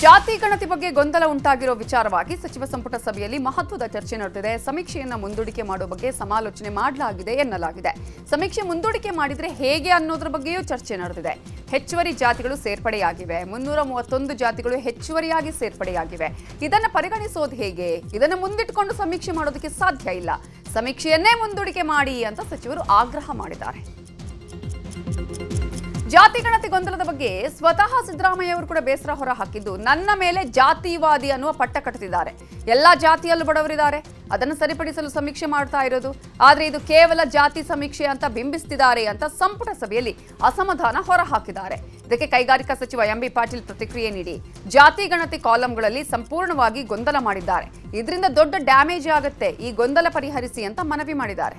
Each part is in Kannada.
ಜಾತಿ ಗಣತಿ ಬಗ್ಗೆ ಗೊಂದಲ ಉಂಟಾಗಿರೋ ವಿಚಾರವಾಗಿ ಸಚಿವ ಸಂಪುಟ ಸಭೆಯಲ್ಲಿ ಮಹತ್ವದ ಚರ್ಚೆ ನಡೆದಿದೆ. ಸಮೀಕ್ಷೆಯನ್ನು ಮುಂದೂಡಿಕೆ ಮಾಡುವ ಬಗ್ಗೆ ಸಮಾಲೋಚನೆ ಮಾಡಲಾಗಿದೆ ಎನ್ನಲಾಗಿದೆ. ಸಮೀಕ್ಷೆ ಮುಂದೂಡಿಕೆ ಮಾಡಿದರೆ ಹೇಗೆ ಅನ್ನೋದ್ರ ಬಗ್ಗೆಯೂ ಚರ್ಚೆ ನಡೆದಿದೆ. ಹೆಚ್ಚುವರಿ ಜಾತಿಗಳು ಸೇರ್ಪಡೆಯಾಗಿವೆ. ಮುನ್ನೂರ ಮೂವತ್ತೊಂದು ಜಾತಿಗಳು ಹೆಚ್ಚುವರಿಯಾಗಿ ಸೇರ್ಪಡೆಯಾಗಿವೆ. ಇದನ್ನು ಪರಿಗಣಿಸೋದು ಹೇಗೆ? ಇದನ್ನು ಮುಂದಿಟ್ಟುಕೊಂಡು ಸಮೀಕ್ಷೆ ಮಾಡೋದಕ್ಕೆ ಸಾಧ್ಯ ಇಲ್ಲ. ಸಮೀಕ್ಷೆಯನ್ನೇ ಮುಂದೂಡಿಕೆ ಮಾಡಿ ಅಂತ ಸಚಿವರು ಆಗ್ರಹ ಮಾಡಿದ್ದಾರೆ. ಜಾತಿ ಗಣತಿ ಗೊಂದಲದ ಬಗ್ಗೆ ಸ್ವತಃ ಸಿದ್ದರಾಮಯ್ಯ ಅವರು ಕೂಡ ಬೇಸರ ಹೊರ ಹಾಕಿದ್ದು ನನ್ನ ಮೇಲೆ ಜಾತಿವಾದಿ ಅನ್ನುವ ಪಟ್ಟ ಕಟ್ಟುತ್ತಿದ್ದಾರೆ ಎಲ್ಲಾ ಜಾತಿಯಲ್ಲೂ ಬಡವರಿದ್ದಾರೆ. ಅದನ್ನು ಸರಿಪಡಿಸಲು ಸಮೀಕ್ಷೆ ಮಾಡ್ತಾ ಇರೋದು. ಆದರೆ ಇದು ಕೇವಲ ಜಾತಿ ಸಮೀಕ್ಷೆ ಅಂತ ಬಿಂಬಿಸ್ತಿದ್ದಾರೆ ಅಂತ ಸಂಪುಟ ಸಭೆಯಲ್ಲಿ ಅಸಮಾಧಾನ ಹೊರ ಹಾಕಿದ್ದಾರೆ ಇದಕ್ಕೆ ಕೈಗಾರಿಕಾ ಸಚಿವ ಎಂಬಿ ಪಾಟೀಲ್ ಪ್ರತಿಕ್ರಿಯೆ ನೀಡಿ, ಜಾತಿ ಗಣತಿ ಕಾಲಂಗಳಲ್ಲಿ ಸಂಪೂರ್ಣವಾಗಿ ಗೊಂದಲ ಮಾಡಿದ್ದಾರೆ. ಇದರಿಂದ ದೊಡ್ಡ ಡ್ಯಾಮೇಜ್ ಆಗುತ್ತೆ. ಈ ಗೊಂದಲ ಪರಿಹರಿಸಿ ಅಂತ ಮನವಿ ಮಾಡಿದ್ದಾರೆ.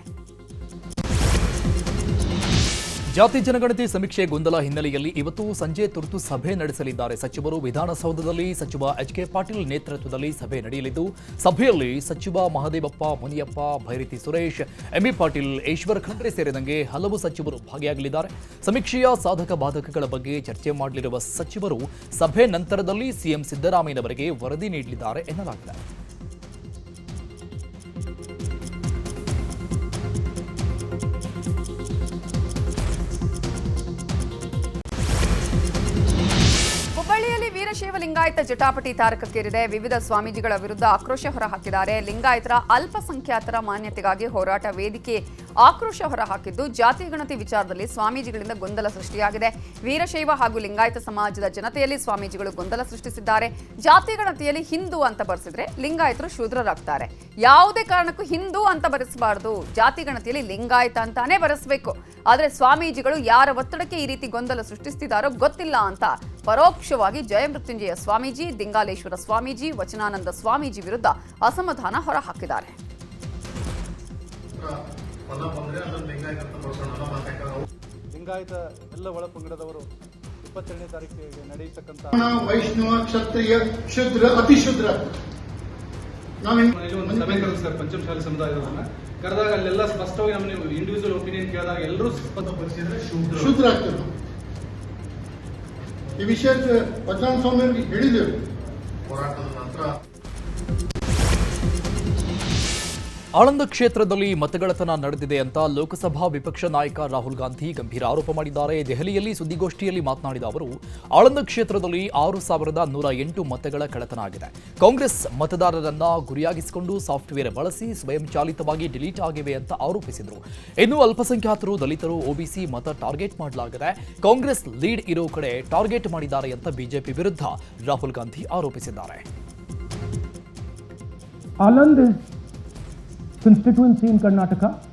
ಜಾತಿ ಜನಗಣತಿ ಸಮೀಕ್ಷೆ ಗೊಂದಲ ಹಿನ್ನೆಲೆಯಲ್ಲಿ ಇವತ್ತು ಸಂಜೆ ತುರ್ತು ಸಭೆ ನಡೆಸಲಿದ್ದಾರೆ. ಸಚಿವರು ವಿಧಾನಸೌಧದಲ್ಲಿ ಸಚಿವ ಎಚ್ ಕೆ ಪಾಟೀಲ್ ನೇತೃತ್ವದಲ್ಲಿ ಸಭೆ ನಡೆಯಲಿದ್ದು, ಸಭೆಯಲ್ಲಿ ಸಚಿವ ಮಹದೇವಪ್ಪ, ಮುನಿಯಪ್ಪ, ಭೈರತಿ ಸುರೇಶ್ ಎಂಬಿ ಪಾಟೀಲ್, ಈಶ್ವರ್ ಖಂಡ್ರೆ ಸೇರಿದಂತೆ ಹಲವು ಸಚಿವರು ಭಾಗಿಯಾಗಲಿದ್ದಾರೆ. ಸಮೀಕ್ಷೆಯ ಸಾಧಕ ಬಾಧಕಗಳ ಬಗ್ಗೆ ಚರ್ಚೆ ಮಾಡಲಿರುವ ಸಚಿವರು ಸಭೆ ನಂತರದಲ್ಲಿ ಸಿಎಂ ಸಿದ್ದರಾಮಯ್ಯನವರಿಗೆ ವರದಿ ನೀಡಲಿದ್ದಾರೆ ಎನ್ನಲಾಗಿದೆ. ಹುಬ್ಬಳ್ಳಿಯಲ್ಲಿ ವೀರಶೈವ ಲಿಂಗಾಯತ ಜಟಾಪಟಿ ತಾರಕಕ್ಕೇರಿದೆ. ವಿವಿಧ ಸ್ವಾಮೀಜಿಗಳ ವಿರುದ್ಧ ಆಕ್ರೋಶ ಹೊರಹಾಕಿದ್ದಾರೆ. ಲಿಂಗಾಯತರ ಅಲ್ಪಸಂಖ್ಯಾತರ ಮಾನ್ಯತೆಗಾಗಿ ಹೋರಾಟ ವೇದಿಕೆ ಆಕ್ರೋಶ ಹೊರಹಾಕಿದ್ದು, ಜಾತಿ ಗಣತಿ ವಿಚಾರದಲ್ಲಿ ಸ್ವಾಮೀಜಿಗಳಿಂದ ಗೊಂದಲ ಸೃಷ್ಟಿಯಾಗಿದೆ. ವೀರಶೈವ ಹಾಗೂ ಲಿಂಗಾಯತ ಸಮಾಜದ ಜನತೆಯಲ್ಲಿ ಸ್ವಾಮೀಜಿಗಳು ಗೊಂದಲ ಸೃಷ್ಟಿಸಿದ್ದಾರೆ. ಜಾತಿ ಗಣತಿಯಲ್ಲಿ ಹಿಂದೂ ಅಂತ ಬರೆಸಿದ್ರೆ ಲಿಂಗಾಯತರು ಶೂದ್ರರಾಗ್ತಾರೆ. ಯಾವುದೇ ಕಾರಣಕ್ಕೂ ಹಿಂದೂ ಅಂತ ಬರೆಸಬಾರದು. ಜಾತಿ ಗಣತಿಯಲ್ಲಿ ಲಿಂಗಾಯತ ಅಂತಾನೆ ಬರೆಸಬೇಕು. ಆದರೆ ಸ್ವಾಮೀಜಿಗಳು ಯಾರ ಒತ್ತಡಕ್ಕೆ ಈ ರೀತಿ ಗೊಂದಲ ಸೃಷ್ಟಿಸ್ತಿದ್ದಾರೋ ಗೊತ್ತಿಲ್ಲ ಅಂತ ಪರೋಕ್ಷವಾಗಿ ಜಯಮೃತ್ಯುಂಜಯ ಸ್ವಾಮೀಜಿ ದಿಂಗಾಲೇಶ್ವರ ಸ್ವಾಮೀಜಿ ವಚನಾನಂದ ಸ್ವಾಮೀಜಿ ವಿರುದ್ಧ ಅಸಮಾಧಾನ ಹೊರಹಾಕಿದ್ದಾರೆ. ಲಿಂಗಾಯತ ಎಲ್ಲ ಒಳ ಪಂಗಡದವರು ಇಪ್ಪತ್ತೆರಡನೇ ತಾರೀಕಿಗೆ ನಡೆಯತಕ್ಕಂಥ ವೈಷ್ಣವ ಕ್ಷತ್ರಿಯ ಶುದ್ರ ಅತಿ ಶೂದ್ರ ನಾವು ಮನೆಯಲ್ಲಿ ಒಂದು ಸಭೆ ಕರೆಸ್ತಾರೆ ಪಂಚಮಶಾಲಿ ಸಮುದಾಯದವರನ್ನ ಕರೆದಾಗ ಅಲ್ಲೆಲ್ಲ ಸ್ಪಷ್ಟವಾಗಿ ನಮ್ಮನ್ನ ಇಂಡಿವಿಜುವಲ್ ಒಪಿನಿಯನ್ ಕೇಳಿದಾಗ ಎಲ್ಲರೂ ಪರಿಸಿದ್ರೆ ಶೂದ್ರ ನಾವು. ಈ ವಿಷಯ ಪದ್ಮನಾಭ ಸ್ವಾಮಿ ಅವರಿಗೆ ಹೇಳಿದ್ದೇವೆ. ಹೋರಾಟದ ನಂತರ ಆಳಂದ ಕ್ಷೇತ್ರದಲ್ಲಿ ಮತಗಳತನ ನಡೆದಿದೆ ಅಂತ ಲೋಕಸಭಾ ವಿಪಕ್ಷ ನಾಯಕ ರಾಹುಲ್ ಗಾಂಧಿ ಗಂಭೀರ ಆರೋಪ ಮಾಡಿದ್ದಾರೆ. ದೆಹಲಿಯಲ್ಲಿ ಸುದ್ದಿಗೋಷ್ಠಿಯಲ್ಲಿ ಮಾತನಾಡಿದ ಅವರು, ಆಳಂದ ಕ್ಷೇತ್ರದಲ್ಲಿ ಆರು ಸಾವಿರದ ನೂರ ಎಂಟು ಮತಗಳ ಕಳತನ ಆಗಿದೆ. ಕಾಂಗ್ರೆಸ್ ಮತದಾರರನ್ನ ಗುರಿಯಾಗಿಸಿಕೊಂಡು ಸಾಫ್ಟ್ವೇರ್ ಬಳಸಿ ಸ್ವಯಂಚಾಲಿತವಾಗಿ ಡಿಲೀಟ್ ಆಗಿವೆ ಅಂತ ಆರೋಪಿಸಿದರು. ಇನ್ನು ಅಲ್ಪಸಂಖ್ಯಾತರು, ದಲಿತರು ಒಬಿಸಿ ಮತ ಟಾರ್ಗೆಟ್ ಮಾಡಲಾಗಿದೆ ಕಾಂಗ್ರೆಸ್ ಲೀಡ್ ಇರೋ ಕಡೆ ಟಾರ್ಗೆಟ್ ಮಾಡಿದ್ದಾರೆ ಅಂತ ಬಿಜೆಪಿ ವಿರುದ್ಧ ರಾಹುಲ್ ಗಾಂಧಿ ಆರೋಪಿಸಿದ್ದಾರೆ. Constituency in Karnataka.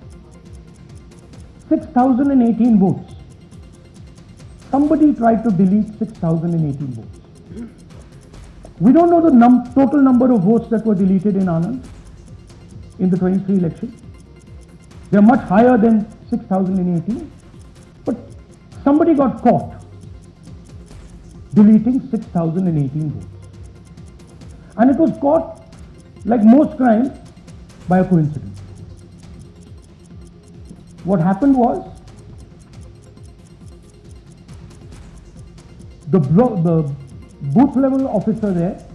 6,018 votes. Somebody tried to delete 6,018 votes. We don't know the num- total number of votes that were deleted in Anand in the 23 election. They are much higher than 6,018. But somebody got caught deleting 6,018 votes. And it was caught, like most crimes, by a coincidence. What happened was the, blo- the booth level officer there